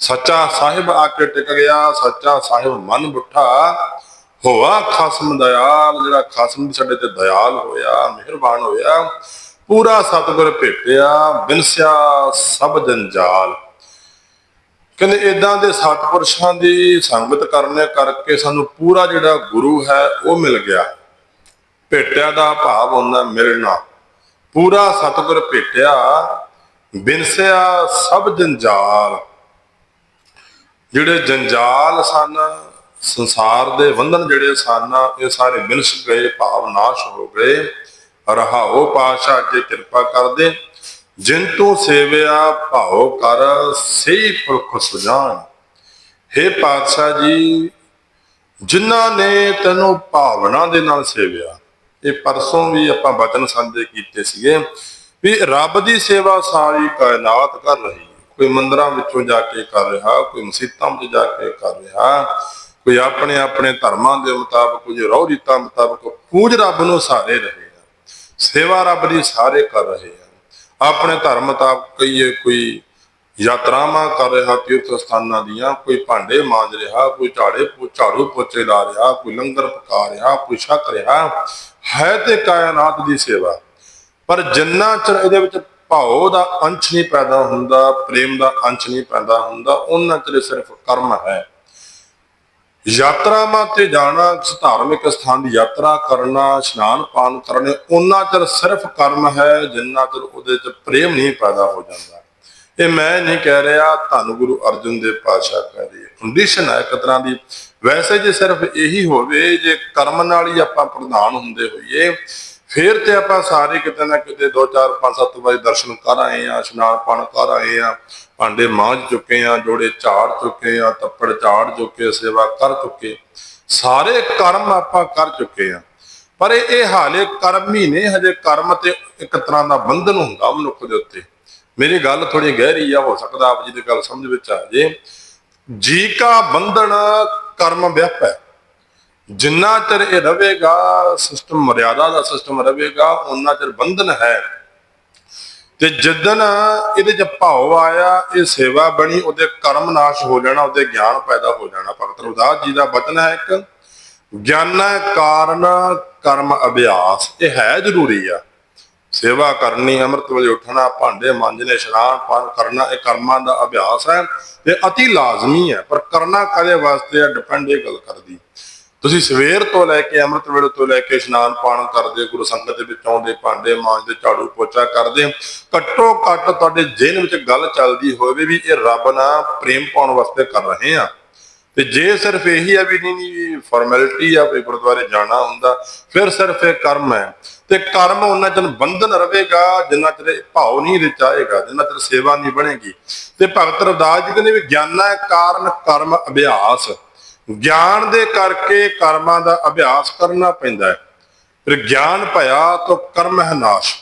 ਸੱਚਾ ਸਾਹਿਬ ਆ ਕੇ ਟਿਕ ਗਿਆ, ਸੱਚਾ ਸਾਹਿਬ ਮਨ ਬੁੱਠਾ। ਹੋਆ ਖਸਮ ਦਇਆਲ, ਜਿਹੜਾ ਖਸਮ ਸਾਡੇ ਤੇ ਦਇਆਲ ਹੋਇਆ, ਮਿਹਰਬਾਨ ਹੋਇਆ। ਪੂਰਾ ਸਤਿਗੁਰ ਭੇਟਿਆ, ਬਿਨਸਿਆ ਸਭ ਜੰਜਾਲ। ਕਹਿੰਦੇ ਇਦਾਂ ਦੇ ਸਤਪੁਰਸ਼ਾਂ ਦੀ ਸੰਗਤ ਕਰਨ ਕਰਕੇ ਸਾਨੂੰ ਪੂਰਾ ਜਿਹੜਾ ਗੁਰੂ ਹੈ, ਉਹ ਮਿਲ ਗਿਆ। ਭੇਟਿਆ ਦਾ ਭਾਵ ਹੁੰਦਾ ਮਿਲਣਾ। ਪੂਰਾ ਸਤਿਗੁਰ ਭੇਟਿਆ, ਬਿਨਸਿਆ ਸਭ ਜੰਜਾਲ। ਜਿਹੜੇ ਜੰਜਾਲ ਸਨ, ਸੰਸਾਰ ਦੇ ਬੰਧਨ ਜਿਹੜੇ ਸਨ, ਇਹ ਸਾਰੇ ਬਿਨਸ ਗਏ, ਭਾਵ ਨਾਸ਼ ਹੋ ਗਏ। ਰਹਾਓ ਪਾਸ਼ਾ ਜੇ ਕਿਰਪਾ ਕਰਦੇ। ਜਿਨ ਤੂੰ ਸੇਵਿਆ ਭਾਉ ਕਰ ਸਹੀ ਪੁਰਖ ਸੁਜਾਨ हे ਪਾਤਸ਼ਾਹ ਜੀ, ਜਿਨ੍ਹਾਂ ਨੇ ਤੈਨੂੰ ਭਾਵਨਾ ਦੇ ਨਾਲ ਸੇਵਿਆ, ਇਹ ਪਰਸੋਂ ਵੀ ਆਪਾਂ ਬਚਨ ਸਾਂਝੇ ਕੀਤੇ ਸੀਗੇ ਵੀ ਰੱਬ ਦੀ ਸੇਵਾ ਸਾਰੀ ਕਾਇਨਾਤ ਕਰ ਰਹੀ ਕੋਈ ਮੰਦਰਾਂ ਵਿੱਚੋਂ ਜਾ ਕੇ ਕਰ ਰਿਹਾ, ਕੋਈ ਮਸੀਤਾਂ ਵਿੱਚ ਜਾ ਕੇ ਕਰ ਰਿਹਾ, ਕੋਈ ਆਪਣੇ ਆਪਣੇ ਧਰਮਾਂ ਦੇ ਮੁਤਾਬਕ, ਕੁਝ ਰਹੁ ਰੀਤਾਂ ਮੁਤਾਬਕ ਪੂਜ ਰੱਬ ਨੂੰ ਸਾਰੇ ਰਹੇ ਆ। ਸੇਵਾ ਰੱਬ ਦੀ ਸਾਰੇ ਕਰ ਰਹੇ ਆ। ਆਪਣੇ ਧਰਮ ਮੁਤਾਬਕ ਕਈਏ ਕੋਈ ਯਾਤਰਾਵਾਂ ਕਰ ਰਿਹਾ ਤੀਰਥ ਸਥਾਨਾਂ ਦੀਆਂ, ਕੋਈ ਭਾਂਡੇ ਮਾਂਜ ਰਿਹਾ, ਕੋਈ ਝਾੜੇ ਝਾੜੂ ਪੋਚੇ ਲਾ ਰਿਹਾ, ਕੋਈ ਲੰਗਰ ਪਕਾ ਰਿਹਾ, ਕੋਈ ਛਕ ਰਿਹਾ, ਹੈ ਤੇ ਕਾਇਨਾਤ ਦੀ ਸੇਵਾ। ਪਰ ਜਿੰਨਾ ਚਿਰ ਇਹਦੇ ਵਿੱਚ ਭਾਉ ਦਾ ਅੰਸ਼ ਨਹੀਂ ਪੈਦਾ ਹੁੰਦਾ, ਪ੍ਰੇਮ ਦਾ ਅੰਸ਼ ਨਹੀਂ ਪੈਦਾ ਹੁੰਦਾ, ਉਹਨਾਂ ਚਿਰ ਸਿਰਫ ਕਰਮ ਹੈ। ਯਾਤਰਾਵਾਂ ਤੇ ਜਾਣਾ ਧਾਰਮਿਕ ਸਥਾਨ ਦੀ ਯਾਤਰਾ ਕਰਨਾ, ਇਸ਼ਨਾਨ ਪਾਨ ਕਰਨੇ ਉਹਨਾਂ ਚਿਰ ਸਿਰਫ ਕਰਮ ਹੈ, ਜਿੰਨਾ ਚਿਰ ਉਹਦੇ ਚ ਪ੍ਰੇਮ ਨਹੀਂ ਪੈਦਾ ਹੋ ਜਾਂਦਾ। ਇਹ ਮੈਂ ਨਹੀਂ ਕਹਿ ਰਿਹਾ, ਧੰਨ ਗੁਰੂ ਅਰਜਨ ਦੇਵ ਪਾਤਸ਼ਾਹ ਕਹਿ ਰਹੇ ਕੰਡੀਸ਼ਨ ਹੈ ਇੱਕ ਤਰ੍ਹਾਂ ਦੀ। ਵੈਸੇ ਜੇ ਸਿਰਫ ਇਹੀ ਹੋਵੇ, ਜੇ ਕਰਮ ਨਾਲ ਹੀ ਆਪਾਂ ਪ੍ਰਧਾਨ ਹੁੰਦੇ ਹੋਈਏ, ਫੇਰ ਤੇ ਆਪਾਂ ਸਾਰੇ ਕਿਤੇ ਨਾ ਕਿਤੇ 2 4 5 7 ਵਾਰੀ ਦਰਸ਼ਨ ਕਰ ਆਏ ਆ, ਇਸ਼ਨਾਨ ਪਾਣ ਕਰ ਆਏ ਆ। ਭਾਂਡੇ ਮਾਂਜ ਚੁੱਕੇ ਆ ਜੋੜੇ ਝਾੜ ਚੁੱਕੇ ਆ ਤੱਪੜ ਝਾੜ ਚੁੱਕੇ, ਸੇਵਾ ਕਰ ਚੁੱਕੇ ਸਾਰੇ ਕਰਮ ਆਪਾਂ ਕਰ ਚੁੱਕੇ ਆ ਪਰ ਇਹ ਹਾਲੇ ਕਰਮ ਹੀ ਨੇ ਹਜੇ ਕਰਮ ਤੇ ਇੱਕ ਤਰ੍ਹਾਂ ਦਾ ਬੰਧਨ ਹੁੰਦਾ ਮਨੁੱਖ ਦੇ ਉੱਤੇ। ਮੇਰੀ ਗੱਲ ਥੋੜੀ ਗਹਿਰੀ ਆ, ਹੋ ਸਕਦਾ ਆਪ ਜੀ ਦੀ ਗੱਲ ਸਮਝ ਵਿੱਚ ਆ ਜੇ। ਜੀ ਕਾ ਬੰਧਨ ਕਰਮ ਵਿਅਪ ਹੈ। ਜਿੰਨਾ ਚਿਰ ਇਹ ਰਹੇਗਾ ਸਿਸਟਮ ਮਰਿਆਦਾ ਦਾ ਸਿਸਟਮ ਰਹੇਗਾ ਉਹਨਾਂ ਚਿਰ ਬੰਧਨ ਹੈ। ਤੇ ਜਿੱਦਨ ਇਹਦੇ ਚ ਭਾਵ ਆਇਆ, ਇਹ ਸੇਵਾ ਬਣੀ, ਉਹਦੇ ਕਰਮ ਨਾਸ਼ ਹੋ ਜਾਣਾ, ਉਹਦੇ ਗਿਆਨ ਪੈਦਾ ਹੋ ਜਾਣਾ। ਭਗਤ ਰਵਿਦਾਸ ਜੀ ਦਾ ਬਚਨ ਹੈ ਇੱਕ, ਗਿਆਨ ਕਾਰਨ ਕਰਮ ਅਭਿਆਸ। ਇਹ ਹੈ ਜ਼ਰੂਰੀ ਆ। ਸੇਵਾ ਕਰਨੀ, ਅੰਮ੍ਰਿਤ ਵੇਲੇ ਉੱਠਣਾ, ਭਾਂਡੇ ਮਾਂਜਣੇ, ਇਸ਼ਨਾਨ ਪਾਨ ਕਰਨਾ, ਇਹ ਕਰਮਾਂ ਦਾ ਅਭਿਆਸ ਹੈ। ਤੇ ਅਤੀ ਲਾਜ਼ਮੀ ਹੈ, ਪਰ ਕਰਨਾ ਕਦੇ ਵਾਸਤੇ ਆ ਡਿਪੈਂਡ ਇਹ ਗੱਲ ਕਰਦੀ। ਤੁਸੀਂ ਸਵੇਰ ਤੋਂ ਲੈ ਕੇ ਅੰਮ੍ਰਿਤ ਵੇਲੇ ਤੋਂ ਲੈ ਕੇ ਇਸ਼ਨਾਨ ਪਾਣ ਕਰਦੇ ਗੁਰੂ ਸੰਗਤ ਦੇ ਵਿੱਚ ਆਉਂਦੇ, ਭਾਂਡੇ ਮਾਂਜਦੇ, ਝਾੜੂ ਪੋਚਾ ਕਰਦੇ ਘੱਟੋ ਘੱਟ ਤੁਹਾਡੇ ਜ਼ਿਹਨ ਵਿੱਚ ਗੱਲ ਚੱਲਦੀ ਹੋਵੇ ਵੀ ਇਹ ਰੱਬ ਨਾਲ ਪ੍ਰੇਮ ਪਾਉਣ ਵਾਸਤੇ ਕਰ ਰਹੇ ਆ। ਤੇ ਜੇ ਸਿਰਫ ਇਹੀ ਆ ਵੀ ਨਹੀਂ ਨਹੀਂ ਫਾਰਮੈਲਿਟੀ ਆ ਕੋਈ ਗੁਰਦੁਆਰੇ ਜਾਣਾ ਹੁੰਦਾ, ਫਿਰ ਸਿਰਫ ਇਹ ਕਰਮ ਹੈ। ਤੇ ਕਰਮ ਉਹਨਾਂ ਚਿਰ ਬੰਧਨ ਰਵੇਗਾ ਜਿੰਨਾ ਚਿਰ ਇਹ ਭਾਵ ਨਹੀਂ ਰਚਾਏਗਾ ਜਿੰਨਾ ਚਿਰ ਸੇਵਾ ਨਹੀਂ ਬਣੇਗੀ। ਤੇ ਭਗਤ ਰਵਿਦਾਸ ਜੀ ਕਹਿੰਦੇ ਵੀ ਗਿਆਨਾ ਕਾਰਨ ਕਰਮ ਅਭਿਆਸ। ਗਿਆਨ ਦੇ ਕਰਕੇ ਕਰਮਾਂ ਦਾ ਅਭਿਆਸ ਕਰਨਾ ਪੈਂਦਾ ਹੈ। ਫਿਰ ਗਿਆਨ ਭਇਆ ਤਾਂ ਕਰਮ ਹੈ ਨਾਸ਼।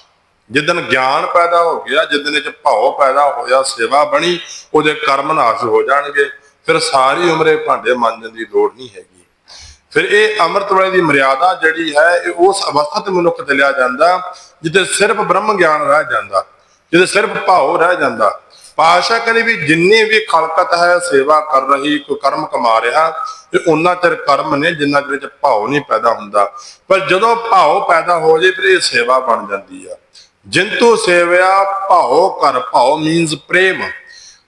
ਜਿੱਦਨ ਗਿਆਨ ਪੈਦਾ ਹੋ ਗਿਆ ਜਿੱਦਨ ਇਹ ਚ ਭਾਵ ਪੈਦਾ ਹੋਇਆ, ਸੇਵਾ ਬਣੀ, ਉਹਦੇ ਕਰਮ ਨਾਸ਼ ਹੋ ਜਾਣਗੇ। ਫਿਰ ਸਾਰੀ ਉਮਰੇ ਭਾਂਡੇ ਮਾਂਜਣ ਦੀ ਲੋੜ ਨਹੀਂ ਹੈਗੀ। ਫਿਰ ਇਹ ਅੰਮ੍ਰਿਤ ਵੇਲੇ ਦੀ ਮਰਿਆਦਾ ਜਿਹੜੀ ਹੈ, ਇਹ ਉਸ ਅਵਸਥਾ ਤੇ ਮਨੁੱਖ ਤੇ ਲਿਆ ਜਾਂਦਾ, ਜਿੱਥੇ ਸਿਰਫ ਬ੍ਰਹਮ ਗਿਆਨ ਰਹਿ ਜਾਂਦਾ, ਜਿੱਥੇ ਸਿਰਫ ਭਾਵ ਰਹਿ ਜਾਂਦਾ। ਪਾਸ਼ਾ ਕਹਿੰਦੇ ਵੀ ਜਿੰਨੀ ਵੀ ਖਲਕਤ ਹੈ, ਸੇਵਾ ਕਰ ਰਹੀ, ਕੋਈ ਕਰਮ ਕਮਾ ਰਿਹਾ, ਤੇ ਉਹਨਾਂ ਚਿਰ ਕਰਮ ਨੇ, ਜਿੰਨਾ ਚਿਰ ਚ ਭਾਵ ਨਹੀਂ ਪੈਦਾ ਹੁੰਦਾ। ਪਰ ਜਦੋਂ ਭਾਵ ਪੈਦਾ ਹੋ ਜੇ, ਫਿਰ ਇਹ ਸੇਵਾ ਬਣ ਜਾਂਦੀ ਆ। ਜਿੰਤੂ ਸੇਵਿਆ ਭਾਵ ਕਰ ਭਾਵ ਮੀਨਸ ਪ੍ਰੇਮ।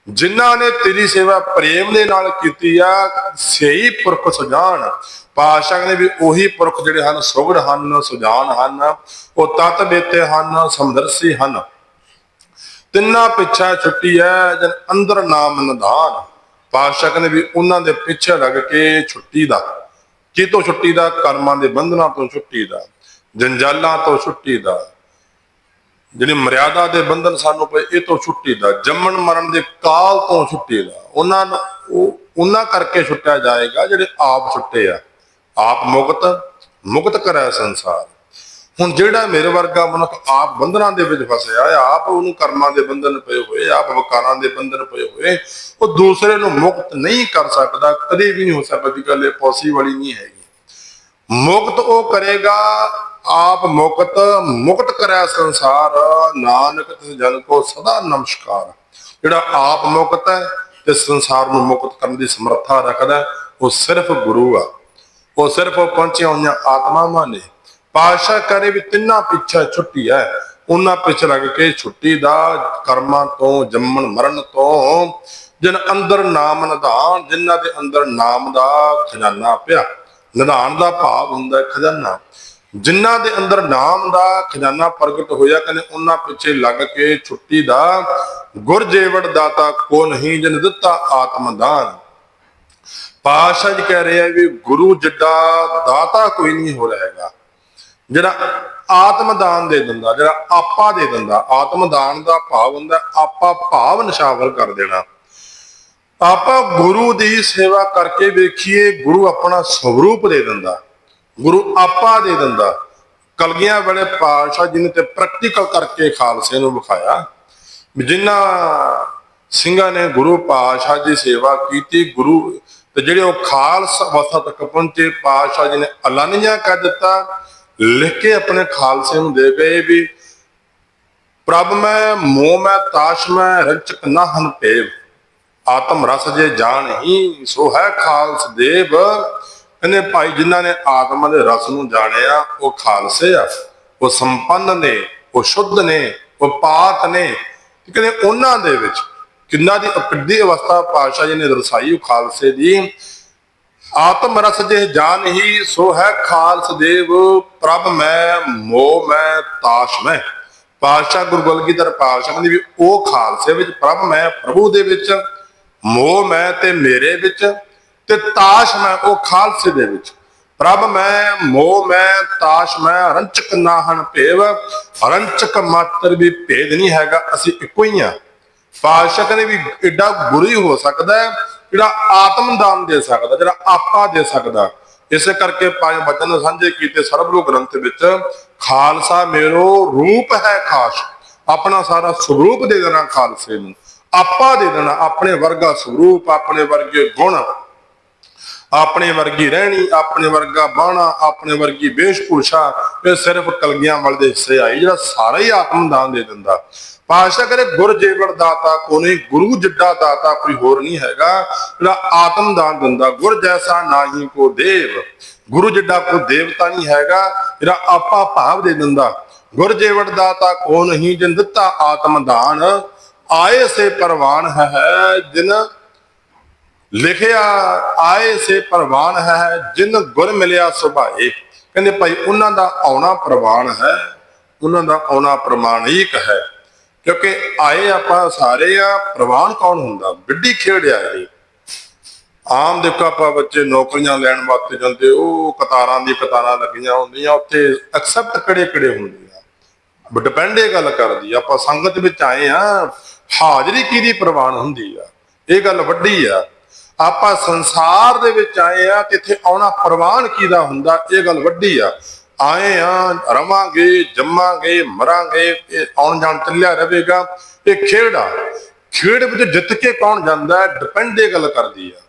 ਜਿਨ੍ਹਾਂ ਨੇ ਤੇਰੀ ਸੇਵਾ ਪ੍ਰੇਮ ਦੇ ਨਾਲ ਕੀਤੀ ਆ ਸਹੀ ਪੁਰਖ ਸੁਜਾਨ। ਪਾਸ਼ਾ ਕਹਿੰਦੇ ਵੀ ਉਹੀ ਪੁਰਖ ਜਿਹੜੇ ਹਨ, ਸੁਗੜ ਹਨ, ਸੁਜਾਨ ਹਨ, ਉਹ ਤਤ ਬੇਤੇ ਹਨ ਸਮਦਰਸੀ ਹਨ। ਤਿੰਨਾਂ ਪਿੱਛਾ ਛੁੱਟੀ ਹੈ ਜਨ ਅੰਦਰ ਨਾਮ ਨਿਧਾਨ। ਪਾਸ਼ਕ ਨੇ ਵੀ ਉਹਨਾਂ ਦੇ ਪਿੱਛੇ ਲੱਗ ਕੇ ਛੁੱਟੀ ਦਾ। ਕਿਤੋਂ ਛੁੱਟੀ ਦਾ? ਕਰਮਾਂ ਦੇ ਬੰਧਨਾਂ ਤੋਂ ਛੁੱਟੀ ਦਾ, ਜੰਜਾਲਾਂ ਤੋਂ ਛੁੱਟੀ ਦਾ। ਜਿਹੜੇ ਮਰਿਆਦਾ ਦੇ ਬੰਧਨ ਸਾਨੂੰ ਪਏ, ਇਹ ਤੋਂ ਛੁੱਟੀ ਦਾ। ਜੰਮਣ ਮਰਨ ਦੇ ਕਾਲ ਤੋਂ ਛੁੱਟੀ ਦਾ। ਉਹਨਾਂ ਨੂੰ ਉਹਨਾਂ ਕਰਕੇ ਛੁੱਟਿਆ ਜਾਏਗਾ ਜਿਹੜੇ ਆਪ ਛੁੱਟੇ ਆ। ਆਪ ਮੁਕਤ ਮੁਕਤ ਕਰੇ ਸੰਸਾਰ। ਹੁਣ ਜਿਹੜਾ ਮੇਰੇ ਵਰਗਾ ਮਨੁੱਖ ਆਪ ਬੰਧਨਾਂ ਦੇ ਵਿੱਚ ਫਸਿਆ ਹੈ ਆਪ ਉਹਨੂੰ ਕਰਮਾਂ ਦੇ ਬੰਧਨ ਪਏ ਹੋਏ, ਆਪ ਵਕਾਰਾਂ ਦੇ ਬੰਧਨ ਪਏ ਹੋਏ, ਉਹ ਦੂਸਰੇ ਨੂੰ ਮੁਕਤ ਨਹੀਂ ਕਰ ਸਕਦਾ, ਕਦੇ ਵੀ ਨਹੀਂ ਹੋ ਸਕਦੀ ਗੱਲ ਇਹ ਪੋਸੀਬਲ ਹੀ ਨਹੀਂ ਹੈਗੀ। ਮੁਕਤ ਉਹ ਕਰੇਗਾ, ਆਪ ਮੁਕਤ ਮੁਕਤ ਕਰਿਆ ਸੰਸਾਰ, ਨਾਨਕ ਤਿਸ ਜਨ ਕੋ ਸਦਾ ਨਮਸਕਾਰ। ਜਿਹੜਾ ਆਪ ਮੁਕਤ ਹੈ ਤੇ ਸੰਸਾਰ ਨੂੰ ਮੁਕਤ ਕਰਨ ਦੀ ਸਮਰੱਥਾ ਰੱਖਦਾ ਉਹ ਸਿਰਫ ਗੁਰੂ ਆ। ਉਹ ਸਿਰਫ ਪਹੁੰਚੀਆਂ ਹੋਈਆਂ ਆਤਮਾਵਾਂ ਨੇ। ਪਾਸ਼ਾ ਕਰੇ ਵੀ ਤਿੰਨਾਂ ਪਿੱਛੇ ਛੁੱਟੀ ਹੈ ਉਹਨਾਂ ਪਿੱਛੇ ਲੱਗ ਕੇ ਛੁੱਟੀ ਦਾ ਕਰਮਾਂ ਤੋਂ, ਜੰਮਣ ਮਰਨ ਤੋਂ, ਜਿਨ ਅੰਦਰ ਨਾਮ ਨਿਧਾਨ, ਜਿਨ੍ਹਾਂ ਦੇ ਅੰਦਰ ਨਾਮ ਦਾ ਖਜ਼ਾਨਾ ਪਿਆ। ਨਿਧਾਨ ਦਾ ਭਾਵ ਹੁੰਦਾ ਖਜ਼ਾਨਾ। ਜਿਨ੍ਹਾਂ ਦੇ ਅੰਦਰ ਨਾਮ ਦਾ ਖਜ਼ਾਨਾ ਪ੍ਰਗਟ ਹੋਇਆ, ਕਹਿੰਦੇ ਉਹਨਾਂ ਪਿੱਛੇ ਲੱਗ ਕੇ ਛੁੱਟੀ ਦਾ ਗੁਰ ਜੇਵੜ ਦਾਤਾ ਕੋ ਨਹੀਂ ਜਿਨ ਦਿੱਤਾ ਆਤਮਦਾਨ। ਪਾਸ਼ਾ ਜੀ ਕਹਿ ਰਿਹਾ ਵੀ ਗੁਰੂ ਜਿੱਡਾ ਦਾਤਾ ਕੋਈ ਨਹੀਂ ਹੋ ਰਹੇਗਾ। ਜਿਹੜਾ ਆਤਮਦਾਨ ਦੇ ਦਿੰਦਾ, ਜਿਹੜਾ ਆਪਾ ਦੇ ਦਿੰਦਾ, ਆਤਮਦਾਨ ਦਾ ਭਾਵ ਹੁੰਦਾ, ਆਪਾ ਭਾਵ ਨਿਸ਼ਾਵਰ ਕਰ ਦੇਣਾ। ਆਪਾਂ ਗੁਰੂ ਦੀ ਸੇਵਾ ਕਰਕੇ ਵੇਖੀਏ, ਗੁਰੂ ਆਪਣਾ ਸਵਰੂਪ ਦੇ ਦਿੰਦਾ, ਗੁਰੂ ਆਪਾ ਦੇ ਦਿੰਦਾ। ਕਲਗੀਆਂ ਵੇਲੇ ਪਾਤਸ਼ਾਹ ਜੀ ਨੇ ਤੇ ਪ੍ਰੈਕਟੀਕਲ ਕਰਕੇ ਖਾਲਸੇ ਨੂੰ ਵਿਖਾਇਆ, ਵੀ ਜਿਨ੍ਹਾਂ ਸਿੰਘਾਂ ਨੇ ਗੁਰੂ ਪਾਤਸ਼ਾਹ ਦੀ ਸੇਵਾ ਕੀਤੀ, ਗੁਰੂ ਤੇ ਜਿਹੜੇ ਉਹ ਖਾਲਸਾ ਅਵਸਥਾ ਤੱਕ ਪਹੁੰਚੇ, ਪਾਤਸ਼ਾਹ ਜੀ ਨੇ ਐਲਾਨੀਆਂ ਕਰ ਦਿੱਤਾ ਲਿਖ ਕੇ ਆਪਣੇ ਖਾਲਸੇ ਨੂੰ ਦੇ ਗਏ ਵੀ, ਪ੍ਰਭ ਮੈਂ, ਮੋਹ ਮੈਂ, ਤਾਸ਼ ਮੈਂ, ਰੰਚਕ ਨਾ ਹਨ ਭੇਵ ਆਤਮ ਰਸ ਜੇ ਜਾਣ ਹੀ, ਸੋ ਹੈ ਖਾਲਸ ਦੇਵ। ਕਹਿੰਦੇ ਭਾਈ, ਜਿਨ੍ਹਾਂ ਨੇ ਆਤਮਾ ਦੇ ਰਸ ਨੂੰ ਜਾਣਿਆ, ਉਹ ਖਾਲਸੇ ਆ। ਉਹ ਸੰਪੰਨ ਨੇ, ਉਹ ਸ਼ੁੱਧ ਨੇ, ਉਹ ਪਾਤ ਨੇ। ਕਹਿੰਦੇ ਉਹਨਾਂ ਦੇ ਵਿੱਚ ਕਿੰਨਾ ਦੀ ਅਕੱਡੀ ਅਵਸਥਾ ਪਾਤਸ਼ਾਹ ਜੀ ਨੇ ਦਰਸਾਈ, ਉਹ ਖਾਲਸੇ ਦੀ। ਆਤਮ ਰਸ ਜੇ ਜਾਨ ਹੀ, ਸੋ ਹੈ ਖਾਲਸ ਦੇਵ। ਪ੍ਰਭ ਮੈਂ, ਮੋਹ ਮੈਂ, ਤਾਸ਼ ਮੈਂ। ਪਾਤਸ਼ਾਹ ਗੁਰੂ ਗੋਲਗੀਧਰ ਪਾਤਸ਼ਾਹ ਕਹਿੰਦੇ ਵੀ ਉਹ ਖਾਲਸੇ ਵਿੱਚ, ਪ੍ਰਭ ਮੈਂ ਪ੍ਰਭੂ ਦੇ ਵਿੱਚ, ਮੋਹ ਮੈਂ ਤੇ ਮੇਰੇ ਵਿੱਚ ਤੇ ਤਾਸ਼ ਮੈਂ ਉਹ ਖਾਲਸੇ ਦੇ ਵਿੱਚ। ਪ੍ਰਭ ਮੈਂ, ਮੋਹ ਮੈਂ, ਤਾਸ਼ ਮੈਂ ਰੰਚਕ ਨਾਹਨ ਭੇਵ। ਰੰਚਕ ਮਾਤਰ ਵੀ ਭੇਦ ਨਹੀਂ ਹੈਗਾ, ਅਸੀਂ ਇੱਕੋ ਹੀ ਆ ਪਾਤਸ਼ਾਹ ਕਹਿੰਦੇ ਵੀ ਐਡਾ ਗੁਰੂ ਹੀ ਹੋ ਸਕਦਾ ਹੈ ਜਿਹੜਾ ਆਤਮਦਾਨ ਦੇ ਸਕਦਾ, ਜਿਹੜਾ ਆਪਾ ਦੇ ਸਕਦਾ। ਇਸੇ ਕਰਕੇ ਪੰਜ ਬਚਨ ਸਾਂਝੇ ਕੀਤੇ ਸਰਬਲੋ ਗ੍ਰੰਥ ਵਿੱਚ, ਖਾਲਸਾ ਮੇਰੋ ਰੂਪ ਹੈ ਖਾਸ, ਆਪਣਾ ਸਾਰਾ ਸਰੂਪ ਦੇ ਦੇਣਾ ਖਾਲਸੇ ਨੂੰ। ਆਪਾ ਦੇ ਦੇਣਾ, ਆਪਣੇ ਵਰਗਾ ਸਰੂਪ, ਆਪਣੇ ਵਰਗੇ ਗੁਣ। ਆਪਣੇ ਵਰਗੀ ਰਹਿਣੀ, ਆਪਣੇ ਵਰਗਾ ਬਾਣਾ, ਆਪਣੇ ਵਰਗੀ ਵੇਸ਼ਭੂਸ਼ਾ, ਇਹ ਸਿਰਫ ਕਲਗੀਆਂ ਵਾਲੇ ਦੇ ਹਿੱਸੇ ਆਈ, ਜਿਹੜਾ ਸਾਰਾ ਹੀ ਆਤਮਦਾਨ ਦੇ ਦਿੰਦਾ। ਪਾਸ਼ਾ ਕਰੇ, ਗੁਰ ਜੇਵੜ ਦਾਤਾ ਕੋ ਗੁਰੂ ਜਿੱਡਾ ਦਾਤਾ ਕੋਈ ਹੋਰ ਨਹੀਂ ਹੈਗਾ। ਜਿਹੜਾ ਆਤਮਦਾਨ ਦਿੰਦਾ, ਗੁਰ ਜੈਸਾ ਨਾਹੀ ਕੋ ਦੇਵ। ਗੁਰੂ ਜਿੱਡਾ ਕੋ ਦੇਵਤਾ ਨਹੀਂ ਹੈਗਾ, ਜਿਹੜਾ ਆਪਾ ਭਾਵ ਦੇ ਦਿੰਦਾ। ਗੁਰ ਜੇਵੜ ਦਾਤਾ ਕੋ ਨਹੀਂ, ਜਿਨ ਦਿੱਤਾ ਆਤਮਦਾਨ ਆਏ ਸੇ ਪਰਵਾਨ ਹੈ ਜਿਨ ਲਿਖਿਆ, ਆਏ ਸੇ ਪ੍ਰਵਾਨ ਹੈ, ਜਿਨ ਗੁਰ ਮਿਲਿਆ ਸੁਭਾਏ। ਕਹਿੰਦੇ ਭਾਈ, ਉਹਨਾਂ ਦਾ ਆਉਣਾ ਪ੍ਰਵਾਨ ਹੈ, ਉਹਨਾਂ ਦਾ ਆਉਣਾ ਪ੍ਰਮਾਣਿਕ ਹੈ। ਕਿਉਂਕਿ ਆਏ ਆਪਾਂ ਸਾਰੇ ਆ, ਪ੍ਰਵਾਨ ਕੌਣ ਹੁੰਦਾ? ਵਿੱਢੀ ਖੇਡਿਆ ਇਹ। ਆਮ ਦੇਖੋ ਆਪਾਂ ਬੱਚੇ ਨੌਕਰੀਆਂ ਲੈਣ ਵਾਸਤੇ ਜਾਂਦੇ, ਉਹ ਕਤਾਰਾਂ ਦੀ ਕਤਾਰਾਂ ਲੱਗੀਆਂ ਹੁੰਦੀਆਂ, ਉੱਥੇ ਐਕਸੈਪਟ ਕਿਹੜੇ ਕਿਹੜੇ ਹੁੰਦੇ ਆ? ਡਿਪੈਂਡ ਇਹ ਗੱਲ ਕਰਦੀ ਆਪਾਂ ਸੰਗਤ ਵਿੱਚ ਆਏ ਆ, ਹਾਜ਼ਰੀ ਕਿਹਦੀ ਪ੍ਰਵਾਨ ਹੁੰਦੀ ਆ? ਇਹ ਗੱਲ ਵੱਡੀ ਆ। ਆਪਾਂ ਸੰਸਾਰ ਦੇ ਵਿੱਚ ਆਏ ਆ, ਤੇ ਇੱਥੇ ਆਉਣਾ ਪ੍ਰਵਾਨ ਕਿਹਦਾ ਹੁੰਦਾ? ਇਹ ਗੱਲ ਵੱਡੀ ਆ। ਆਏ ਆ, ਰਵਾਂਗੇ, ਜੰਮਾਂਗੇ, ਮਰਾਂਗੇ ਇਹ ਆਉਣ ਜਾਣ ਚੱਲਿਆ ਰਹੇਗਾ। ਇਹ ਖੇਡ ਆ। ਖੇਡ ਵਿੱਚ ਜਿੱਤ ਕੇ ਕੌਣ ਜਾਂਦਾ ਡਿਪੈਂਡ ਇਹ ਗੱਲ ਕਰਦੀ ਆ।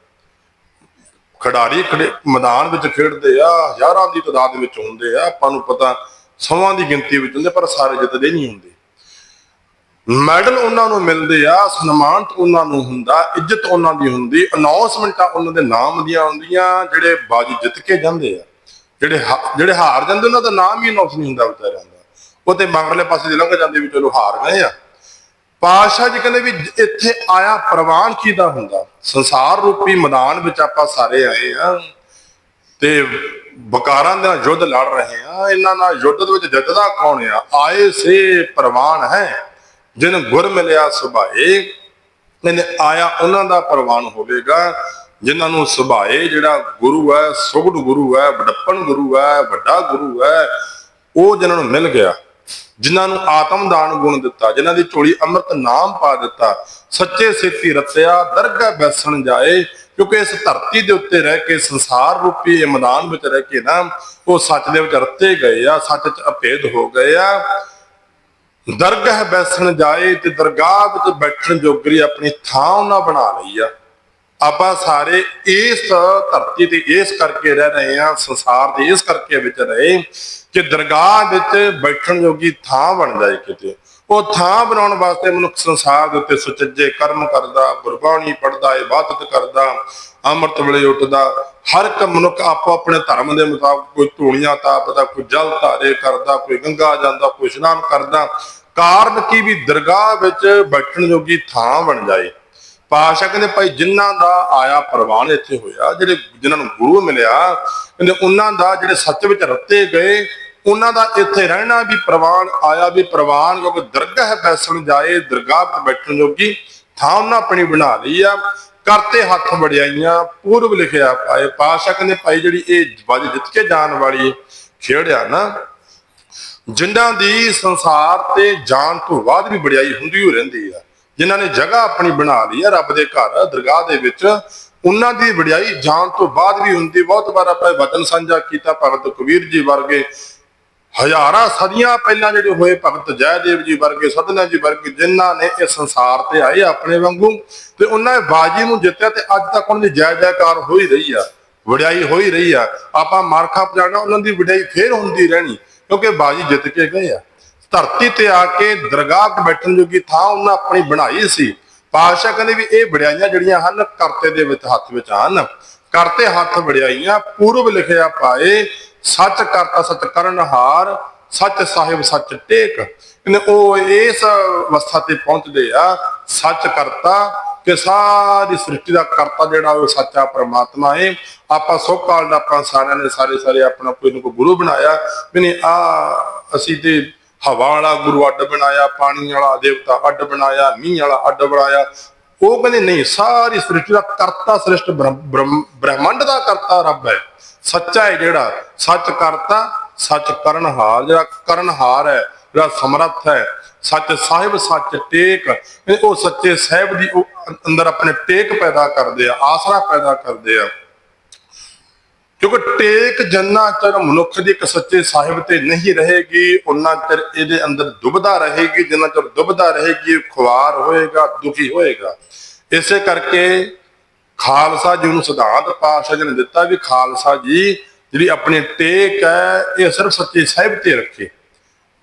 ਖਿਡਾਰੀ ਮੈਦਾਨ ਵਿੱਚ ਖੇਡਦੇ ਆ, ਹਜ਼ਾਰਾਂ ਦੀ ਤਾਦਾਦ ਵਿੱਚ ਹੁੰਦੇ ਆ। ਆਪਾਂ ਨੂੰ ਪਤਾ ਸੌਵਾਂ ਦੀ ਗਿਣਤੀ ਵਿੱਚ ਹੁੰਦੇ, ਪਰ ਸਾਰੇ ਜਿੱਤਦੇ ਨਹੀਂ ਹੁੰਦੇ। ਮੈਡਲ ਉਹਨਾਂ ਨੂੰ ਮਿਲਦੇ ਆ, ਸਨਮਾਨਤ ਉਹਨਾਂ ਨੂੰ ਹੁੰਦਾ, ਇੱਜ਼ਤ ਉਹਨਾਂ ਦੀ ਹੁੰਦੀ ਅਨਾਉਂਸਮੈਂਟਾਂ ਉਹਨਾਂ ਦੇ ਨਾਮ ਦੀਆਂ ਹੁੰਦੀਆਂ, ਜਿਹੜੇ ਬਾਜੀ ਜਿੱਤ ਕੇ ਜਾਂਦੇ ਆ। ਜਿਹੜੇ ਜਿਹੜੇ ਹਾਰ ਜਾਂਦੇ, ਉਹਨਾਂ ਦਾ ਨਾਮ ਹੀ ਅਨਾਉਂਸ ਨਹੀਂ ਹੁੰਦਾ ਵਿਚਾਰਿਆਂ ਦਾ। ਉਹ ਤੇ ਮੰਗਲੇ ਪਾਸੇ ਦੇ ਲੰਘ ਜਾਂਦੇ ਵੀ ਚਲੋ ਹਾਰ ਗਏ ਆ। ਪਾਤਸ਼ਾਹ ਜੀ ਕਹਿੰਦੇ ਵੀ ਇੱਥੇ ਆਇਆ ਪ੍ਰਵਾਨ ਕੀਦਾ ਹੁੰਦਾ? ਸੰਸਾਰ ਰੂਪੀ ਮੈਦਾਨ ਵਿੱਚ ਆਪਾਂ ਸਾਰੇ ਆਏ ਆ ਤੇ ਬਕਾਰਾਂ ਨਾਲ ਯੁੱਧ ਲੜ ਰਹੇ ਆ। ਇਹਨਾਂ ਨਾਲ ਯੁੱਧ ਦੇ ਵਿੱਚ ਜਿੱਤਦਾ ਕੌਣ ਆ? ਆਏ ਸੇ ਪ੍ਰਵਾਨ ਹੈ, ਜਿਨ ਗੁਰ ਮਿਲਿਆ ਸੁਭਾਏ। ਇਹਨੇ ਆਇਆ ਉਹਨਾਂ ਦਾ ਪ੍ਰਵਾਨ ਹੋਵੇਗਾ। ਜਿਨ੍ਹਾਂ ਨੂੰ ਸੁਭਾਏ ਜਿਹੜਾ ਗੁਰੂ ਹੈ ਸੁਗੜ ਗੁਰੂ ਹੈ ਵਡੱਪਣ ਗੁਰੂ ਹੈ, ਵੱਡਾ ਗੁਰੂ ਹੈ, ਉਹ ਜਿਨ੍ਹਾਂ ਨੂੰ ਮਿਲ ਗਿਆ, ਜਿਨ੍ਹਾਂ ਨੂੰ ਆਤਮਦਾਨ ਗੁਣ ਦਿੱਤਾ, ਜਿਨ੍ਹਾਂ ਦੀ ਝੋਲੀ ਅੰਮ੍ਰਿਤ ਨਾਮ ਪਾ ਦਿੱਤਾ, ਸੱਚੇ ਸਿੱਖੀ ਰਤਿਆ, ਦਰਗਾਹ ਬੈਸਣ ਜਾਏ, ਕਿਉਂਕਿ ਇਸ ਧਰਤੀ ਦੇ ਉੱਤੇ ਰਹਿ ਕੇ, ਸੰਸਾਰ ਰੂਪੀ ਇਹ ਮੈਦਾਨ ਵਿੱਚ ਰਹਿ ਕੇ ਨਾ, ਉਹ ਸੱਚ ਦੇ ਵਿੱਚ ਰਤੇ ਗਏ ਆ, ਸੱਚ ਚ ਅਭੇਦ ਹੋ ਗਏ ਆ। ਦਰਗਾਹ ਬੈਸਣ ਜਾਏ ਤੇ ਦਰਗਾਹ ਵਿੱਚ ਬੈਠਣ ਜੋਗਰੀ ਆਪਣੀ ਥਾਂ ਉਹਨਾਂ ਬਣਾ ਲਈ ਆ। ਆਪਾਂ ਸਾਰੇ ਇਸ ਧਰਤੀ ਤੇ ਇਸ ਕਰਕੇ ਰਹਿ ਰਹੇ ਆ ਸੰਸਾਰ ਦੇ ਇਸ ਕਰਕੇ ਵਿੱਚ ਰਹੇ ਕਿ ਦਰਗਾਹ ਵਿੱਚ ਬੈਠਣ ਯੋਗੀ ਥਾਂ ਬਣ ਜਾਏ ਕਿਤੇ। ਉਹ ਥਾਂ ਬਣਾਉਣ ਵਾਸਤੇ ਮਨੁੱਖ ਸੰਸਾਰ ਦੇ ਉੱਤੇ ਸੁਚੱਜੇ ਕਰਮ ਕਰਦਾ, ਗੁਰਬਾਣੀ ਪੜਦਾ ਇਬਾਦਤ ਕਰਦਾ, ਅੰਮ੍ਰਿਤ ਵੇਲੇ ਉੱਠਦਾ। ਹਰ ਇੱਕ ਮਨੁੱਖ ਆਪੋ ਆਪਣੇ ਧਰਮ ਦੇ ਮੁਤਾਬਕ ਕੋਈ ਧੂਣੀਆਂ ਤਾਪਦਾ, ਕੋਈ ਜਲ ਧਾਰੇ ਕਰਦਾ, ਕੋਈ ਗੰਗਾ ਜਾਂਦਾ, ਕੋਈ ਇਸ਼ਨਾਨ ਕਰਦਾ। ਕਾਰਨ ਕੀ ਵੀ ਦਰਗਾਹ ਵਿੱਚ ਬੈਠਣ ਜੋਗੀ ਥਾਂ ਬਣ ਜਾਏ। ਪਾਸ਼ਾ ਕਹਿੰਦੇ ਭਾਈ ਜਿਨ੍ਹਾਂ ਦਾ ਆਇਆ ਪ੍ਰਵਾਨ ਇੱਥੇ ਹੋਇਆ, ਜਿਹੜੇ ਜਿਨ੍ਹਾਂ ਨੂੰ ਗੁਰੂ ਮਿਲਿਆ, ਕਹਿੰਦੇ ਉਹਨਾਂ ਦਾ ਜਿਹੜੇ ਸੱਚ ਵਿੱਚ ਰੱਤੇ ਗਏ, ਉਹਨਾਂ ਦਾ ਇੱਥੇ ਰਹਿਣਾ ਵੀ ਪ੍ਰਵਾਨ, ਆਇਆ ਵੀ ਪ੍ਰਵਾਨ, ਕਿਉਂਕਿ ਦਰਗਾਹ ਬੈਸਣ ਜਾਏ, ਦਰਗਾਹ ਤੇ ਬੈਠਣ ਜੋਗੀ ਥਾਂ ਉਹਨਾਂ ਆਪਣੀ ਬਣਾ ਲਈ ਆ ਕਰਤੇ ਹੱਥ ਵੜਿਆਈਆਂ ਪੂਰਬ ਲਿਖਿਆ ਪਾਏ ਪਾਸ਼ਾ ਕਹਿੰਦੇ ਭਾਈ ਜਿਹੜੀ ਇਹ ਵੱਜ ਜਿੱਤ ਕੇ ਜਾਣ ਵਾਲੀ ਖੇੜਿਆ ਨਾ ਜਿਨ੍ਹਾਂ ਦੀ ਸੰਸਾਰ ਤੇ ਜਾਣ ਤੋਂ ਬਾਅਦ ਵੀ ਵਡਿਆਈ ਹੁੰਦੀ ਹੋ ਰਹਿੰਦੀ ਆ। ਜਿਨ੍ਹਾਂ ਨੇ ਜਗ੍ਹਾ ਆਪਣੀ ਬਣਾ ਲਈ ਹੈ ਰੱਬ ਦੇ ਘਰ, ਦਰਗਾਹ ਦੇ ਵਿੱਚ। ਉਹਨਾਂ ਦੀ ਵਡਿਆਈ ਜਾਣ ਤੋਂ ਬਾਅਦ ਵੀ ਹੁੰਦੀ। ਬਹੁਤ ਵਾਰ ਆਪਾਂ ਵਚਨ ਸਾਂਝਾ ਕੀਤਾ ਭਗਤ ਕਬੀਰ ਜੀ ਵਰਗੇ। ਹਜ਼ਾਰਾਂ ਸਦੀਆਂ ਪਹਿਲਾਂ ਜਿਹੜੇ ਹੋਏ ਭਗਤ ਜੈਦੇਵ ਜੀ ਵਰਗੇ ਸਦਨਾ ਜੀ ਵਰਗੇ, ਜਿਨ੍ਹਾਂ ਨੇ ਇਹ ਸੰਸਾਰ ਤੇ ਆਏ ਆਪਣੇ ਵਾਂਗੂ। ਤੇ ਉਹਨਾਂ ਨੇ ਬਾਜੀ ਨੂੰ ਜਿੱਤਿਆ ਤੇ ਅੱਜ ਤੱਕ ਉਹਨਾਂ ਦੀ ਜੈ ਜੈਕਾਰ ਹੋ ਹੀ ਰਹੀ ਆ, ਵਡਿਆਈ ਹੋ ਹੀ ਰਹੀ ਆ। ਆਪਾਂ ਮਾਰਖਾ ਪਜਾਣਾ, ਉਹਨਾਂ ਦੀ ਵਡਿਆਈ ਫੇਰ ਹੁੰਦੀ ਰਹਿਣੀ, ਕਿਉਂਕਿ ਬਾਜੀ ਜਿੱਤ ਕੇ ਗਏ ਆ। ਧਰਤੀ ਤੇ ਆ ਕੇ ਦਰਗਾਹ 'ਤੇ ਬੈਠਣ ਜੋਗੀ ਥਾਂ ਉਹਨਾਂ ਆਪਣੀ ਬਣਾਈ ਸੀ। ਪਾਸ਼ਾ ਕਹਿੰਦੇ ਵੀ ਇਹ ਵਡਿਆਈਆਂ ਜਿਹੜੀਆਂ ਹਨ, ਕਰਤੇ ਦੇ ਵਿੱਚ ਹੱਥ ਵਿੱਚ ਹਨ। ਕਰਤੇ ਹੱਥ ਵਡਿਆਈਆਂ, ਪੂਰਬ ਲਿਖਿਆ ਪਾਏ, ਸੱਚ ਕਰਤਾ ਸੱਚ ਕਰਨਹਾਰ ਸੱਚ ਸਾਹਿਬ ਸੱਚ ਟੇਕ। ਕਹਿੰਦੇ ਉਹ ਇਸ ਅਵਸਥਾ ਤੇ ਪਹੁੰਚਦੇ ਆ, ਸੱਚ ਕਰਤਾ ਕਿ ਸਾਰੀ ਸ੍ਰਿਸ਼ਟੀ ਦਾ ਕਰਤਾ ਜਿਹੜਾ ਉਹ ਸੱਚਾ ਪ੍ਰਮਾਤਮਾ ਹੈ ਆਪਾਂ ਸੁੱਖ ਕਾਲ ਦਾ ਆਪਾਂ ਸਾਰਿਆਂ ਨੇ ਸਾਰੇ ਸਾਰੇ ਆਪਣਾ ਕੋਈ ਨੂੰ ਕੋਈ ਗੁਰੂ ਬਣਾਇਆ। ਵੀ ਆ ਅਸੀਂ ਤੇ ਹਵਾ ਵਾਲਾ ਗੁਰੂ ਅੱਡ ਬਣਾਇਆ, ਪਾਣੀ ਵਾਲਾ ਦੇਵਤਾ ਅੱਡ ਬਣਾਇਆ, ਮੀਂਹ ਵਾਲਾ ਅੱਡ ਬਣਾਇਆ। ਉਹ ਕਹਿੰਦੇ, ਨਹੀਂ, ਸਾਰੀ ਸ੍ਰਿਸ਼ਟੀ ਦਾ ਕਰਤਾ ਸ੍ਰਿਸ਼ਟ ਬ੍ਰਹਮੰਡ ਦਾ ਕਰਤਾ ਰੱਬ ਹੈ। ਸੱਚਾ ਹੈ ਜਿਹੜਾ, ਸੱਚ ਕਰਤਾ, ਸੱਚ ਕਰਨਹਾਰ, ਜਿਹੜਾ ਕਰਨਹਾਰ ਹੈ, ਜਿਹੜਾ ਸਮਰੱਥ ਹੈ, ਸੱਚ ਸਾਹਿਬ, ਸੱਚ ਟੇਕ। ਉਹ ਸੱਚੇ ਸਾਹਿਬ ਦੀ ਅੰਦਰ ਆਪਣੇ ਟੇਕ ਪੈਦਾ ਕਰਦੇ ਆ, ਆਸਰਾ ਪੈਦਾ ਕਰਦੇ ਆ। ਕਿਉਂਕਿ ਟੇਕ ਜੰਨਾ ਚਿਰ ਮਨੁੱਖ ਦੀ ਇੱਕ ਸੱਚੇ ਸਾਹਿਬ ਤੇ ਨਹੀਂ ਰਹੇਗੀ ਉਹਨਾਂ ਚਿਰ ਇਹਦੇ ਅੰਦਰ ਦੁਬਦਾ ਰਹੇਗੀ, ਜਿੰਨਾ ਚਿਰ ਦੁਬਦਾ ਰਹੇਗੀ, ਖੁਆਰ ਹੋਏਗਾ, ਦੁਖੀ ਹੋਏਗਾ। ਇਸੇ ਕਰਕੇ ਖਾਲਸਾ ਜੀ ਨੂੰ ਸਿਧਾਂਤ ਪਾਤਸ਼ਾਹ ਜੀ ਨੇ ਦਿੱਤਾ ਵੀ ਖਾਲਸਾ ਜੀ, ਜਿਹੜੀ ਆਪਣੀ ਟੇਕ ਹੈ, ਇਹ ਸਿਰਫ ਸੱਚੇ ਸਾਹਿਬ ਤੇ ਰੱਖੇ।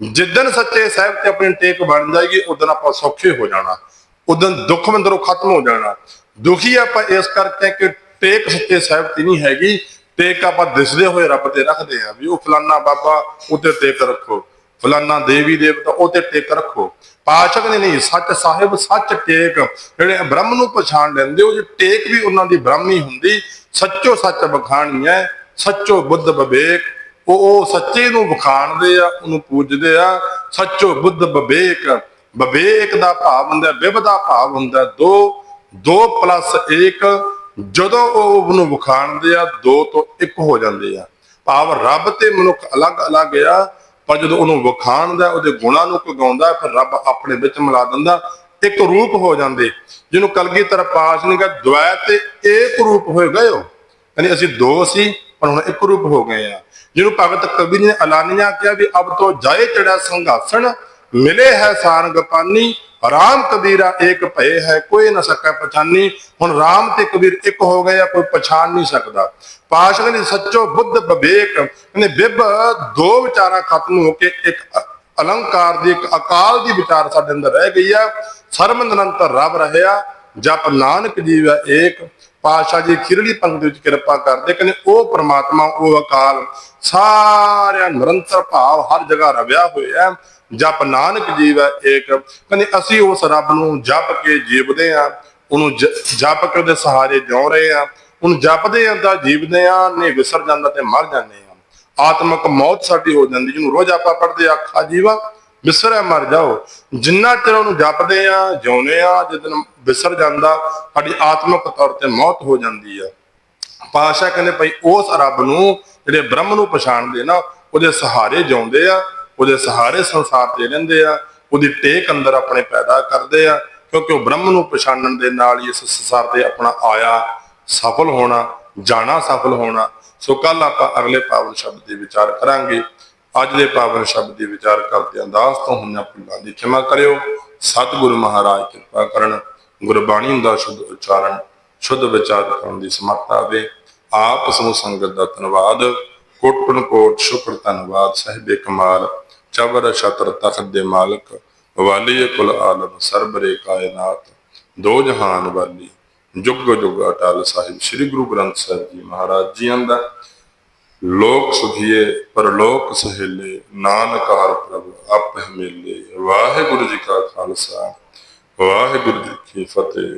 ਜਿੱਦਨ ਸੱਚੇ ਸਾਹਿਬ ਤੇ ਆਪਣੀ ਟੇਕ ਬਣ ਜਾਏਗੀ ਉਦੋਂ ਆਪਾਂ ਸੌਖੇ ਹੋ ਜਾਣਾ। ਉਦੋਂ ਦੁੱਖ ਮੰਦਰੋਂ ਖਤਮ ਹੋ ਜਾਣਾ। ਦੁਖੀ ਆਪਾਂ ਇਸ ਕਰਕੇ ਕਿ ਟੇਕ ਸੱਚੇ ਸਾਹਿਬ ਤੇ ਨਹੀਂ ਹੈਗੀ ਟੇਕ ਆਪਾਂ ਦਿਸਦੇ ਹੋਏ ਰੱਬ ਤੇ ਰੱਖਦੇ ਆ ਵੀ ਉਹ ਫਲਾਨਾ ਬਾਬਾ ਉਤੇ ਟੇਕ ਰੱਖੋ। ਫਲਾਨਾ ਦੇਵੀ ਦੇਵਤਾ ਉਹ ਟੇਕ ਰੱਖੋ। ਪਾਸ਼ਕ ਨੇ ਨਹੀਂ, ਸੱਚ ਸਾਹਿਬ, ਸੱਚ ਟੇਕ। ਜਿਹੜੇ ਬ੍ਰਹਮ ਨੂੰ ਪਛਾਣ ਲੈਂਦੇ, ਉਹ ਜੇ ਟੇਕ ਵੀ ਉਹਨਾਂ ਦੀ ਬ੍ਰਹਮੀ ਹੁੰਦੀ, ਸੱਚੋ ਸੱਚ ਬਖਾਣੀ ਹੈ, ਸੱਚੋ ਬੁੱਧ ਵਿਵੇਕ। ਉਹ ਉਹ ਸੱਚੇ ਨੂੰ ਵਿਖਾਣਦੇ ਆ, ਉਹਨੂੰ ਪੂਜਦੇ ਆ, ਸੱਚੋ ਬੁੱਧ ਵਿਵੇਕ। ਵਿਵੇਕ ਦਾ ਭਾਵ ਹੁੰਦਾ ਵਿਵ ਦਾ ਭਾਵ ਹੁੰਦਾ, ਦੋ 2 1 ਜਦੋਂ ਉਹ ਉਹਨੂੰ ਵਿਖਾਣਦੇ ਆ, ਦੋ ਤੋਂ ਇੱਕ ਹੋ ਜਾਂਦੇ ਆ। ਭਾਵ ਰੱਬ ਤੇ ਮਨੁੱਖ ਅਲੱਗ-ਅਲੱਗ ਆ, ਪਰ ਜਦੋਂ ਉਹਨੂੰ ਵਿਖਾਣਦਾ ਉਹਦੇ ਗੁਣਾਂ ਨੂੰ ਕਗਾਉਂਦਾ ਫਿਰ ਰੱਬ ਆਪਣੇ ਵਿੱਚ ਮਿਲਾ ਦਿੰਦਾ, ਇੱਕ ਰੂਪ ਹੋ ਜਾਂਦੇ। ਜਿਹਨੂੰ ਕਲਗੀਧਰ ਪਾਸ਼ ਨੇ ਕਿਹਾ ਦ્વੈ ਤੇ ਇੱਕ ਰੂਪ ਹੋਏ ਗਏ ਹੋ। ਯਾਨੀ ਅਸੀਂ ਦੋ ਸੀ, ਪਰ ਹੁਣ ਇੱਕ ਰੂਪ ਹੋ ਗਏ ਆ। ਜਿਹਨੂੰ ਭਗਤ ਕਬੀਰ ਨੇ ਐਲਾਨੀਆਂ ਕਿਹਾ ਵੀ, ਅਬ ਤੋਂ ਜਾਏ ਚੜਾ ਸੰਘਾਸਣ, ਮਿਲੇ ਹੈ ਸਾਰੰਗ ਪਾਨੀ ਰਾਮ ਕਬੀਰਾ ਏਕ ਭਏ ਹੈ, ਕੋਈ ਨਾ ਸਕੈ ਪਛਾਨੀ। ਹੁਣ ਰਾਮ ਤੇ ਕਬੀਰ ਇੱਕ ਹੋ ਗਏ ਆ, ਕੋਈ ਪਛਾਣ ਨਹੀਂ ਸਕਦਾ। ਪਾਸ਼ ਕਹਿੰਦੇ, ਸੱਚੋ ਬੁੱਧ ਵਿਵੇਕ। ਕਹਿੰਦੇ, ਬਿਬ, ਦੋ ਵਿਚਾਰਾਂ ਖਤਮ ਹੋ ਕੇ ਇੱਕ ਅਲੰਕਾਰ ਦੀ, ਇੱਕ ਅਕਾਲ ਦੀ ਵਿਚਾਰ ਸਾਡੇ ਅੰਦਰ ਰਹਿ ਗਈ ਆ। ਸਰਬ ਨਿਰੰਤਰ ਰੱਬ ਰਹਿਆ ਜਪ ਨਾਨਕ ਜੀਵ ਏਕ। ਪਾਸ਼ਾ ਜੀ ਖਿਰਲੀ ਪੰਕਤੀ ਵਿੱਚ ਕਿਰਪਾ ਕਰਦੇ, ਕਹਿੰਦੇ, ਉਹ ਪ੍ਰਮਾਤਮਾ, ਉਹ ਅਕਾਲ। ਸਾਰਿਆਂ ਨਿਰੰਤਰ ਭਾਵ ਹਰ ਜਗ੍ਹਾ ਰਵਿਆ ਹੋਇਆ। ਜਪ ਨਾਨਕ ਜੀਵ ਹੈ ਏਕ। ਕਹਿੰਦੇ ਅਸੀਂ ਉਸ ਰੱਬ ਨੂੰ ਜਪ ਕੇ ਜੀਵਦੇ ਆ, ਉਹਨੂੰ ਜ- ਜਪ ਕੇ ਉਹਦੇ ਸਹਾਰੇ ਜਿਉ ਰਹੇ ਆ। ਉਹਨੂੰ ਜਪਦੇ ਆ ਤਾਂ ਜੀਵਦੇ ਆ ਨੇ ਵਿਸਰ ਜਾਂਦਾ ਤੇ ਮਰ ਜਾਂਦੇ ਆ। ਆਤਮਕ ਮੌਤ ਸਾਡੀ ਹੋ ਜਾਂਦੀ, ਜਿਹਨੂੰ ਰੋਜ਼ ਆਪਾਂ ਪੜਦੇ ਆਖਾ ਜੀਵਾ ਵਿਸਰਿਆ ਮਰ ਜਾਓ। ਜਿੰਨਾ ਚਿਰ ਉਹਨੂੰ ਜਪਦੇ ਆ ਜਿਉਨੇ ਆ ਜਦੋਂ ਵਿਸਰ ਜਾਂਦਾ, ਸਾਡੀ ਆਤਮਕ ਤੌਰ ਤੇ ਮੌਤ ਹੋ ਜਾਂਦੀ ਆ। ਪਾਸ਼ਾ ਕਹਿੰਦੇ ਭਾਈ ਉਸ ਰੱਬ ਨੂੰ, ਜਿਹੜੇ ਬ੍ਰਹਮ ਨੂੰ ਪਛਾਣਦੇ ਨਾ, ਉਹਦੇ ਸਹਾਰੇ ਜਿਉਂਦੇ ਆ। ਉਹਦੇ ਸਹਾਰੇ ਸੰਸਾਰ ਤੇ ਰਹਿੰਦੇ ਆ, ਉਹਦੀ ਟੇਕ ਅੰਦਰ ਆਪਣੇ ਪੈਦਾ ਕਰਦੇ ਆ, ਕਿਉਂਕਿ ਉਹ ਬ੍ਰਹਮ ਨੂੰ ਪਛਾਣਨ ਦੇ ਨਾਲ ਹੀ ਇਸ ਸੰਸਾਰ ਤੇ ਆਪਣਾ ਆਇਆ ਸਫਲ ਹੋਣਾ, ਜਾਣਾ ਸਫਲ ਹੋਣਾ। ਸੋ ਕੱਲ ਆਪਾਂ ਅਗਲੇ ਪਾਵਨ ਸ਼ਬਦ ਦੇ ਵਿਚਾਰ ਕਰਾਂਗੇ। ਅੱਜ ਦੇ ਪਾਵਨ ਸ਼ਬਦ ਦੇ ਵਿਚਾਰ ਕਰਦੇ ਅੰਦਾਜ਼ ਤੋਂ ਹੋਈਆਂ ਭੁੱਲਾਂ ਦੀ ਖਿਮਾ ਕਰਿਓ। ਸਤਿਗੁਰੂ ਮਹਾਰਾਜ ਕਿਰਪਾ ਕਰਨ। ਗੁਰਬਾਣੀ ਦਾ ਸ਼ੁੱਧ ਉਚਾਰਨ, ਸ਼ੁੱਧ ਵਿਚਾਰ ਕਰਨ ਦੀ ਸਮਰੱਥਾ ਆਵੇ ਆਪ ਸਮੂਹ ਸੰਗਤ ਦਾ ਧੰਨਵਾਦ। ਕੋਟਨ ਕੋਟ ਸ਼ੁਕਰ ਧੰਨਵਾਦ। ਸਾਹਿਬੇ ਕਮਾਲ। ਚਬਰ ਛਤਰ ਤਖਤ ਦੇ ਮਾਲਕ ਵਾਲੀ ਕੁਲ ਆਲਮ ਸਰਬਰੇ ਕਾਇਨਾਤ, ਦੋ ਜਹਾਨ ਵਾਲੀ, ਜੁਗ ਜੁਗ ਅਟਲ ਸਾਹਿਬ, ਸ੍ਰੀ ਗੁਰੂ ਗ੍ਰੰਥ ਸਾਹਿਬ ਜੀ ਮਹਾਰਾਜ ਜੀਆਂ ਦਾ। ਲੋਕ ਸੁਖੀਏ, ਪਰਲੋਕ ਸਹੇਲੇ, ਨਾਨਕ ਹਰ ਪ੍ਰਭ ਆਪ ਮੇਲੇ, ਵਾਹਿਗੁਰੂ ਜੀ ਕਾ ਖਾਲਸਾ, ਵਾਹਿਗੁਰੂ ਜੀ ਕੀ ਫਤਿਹ।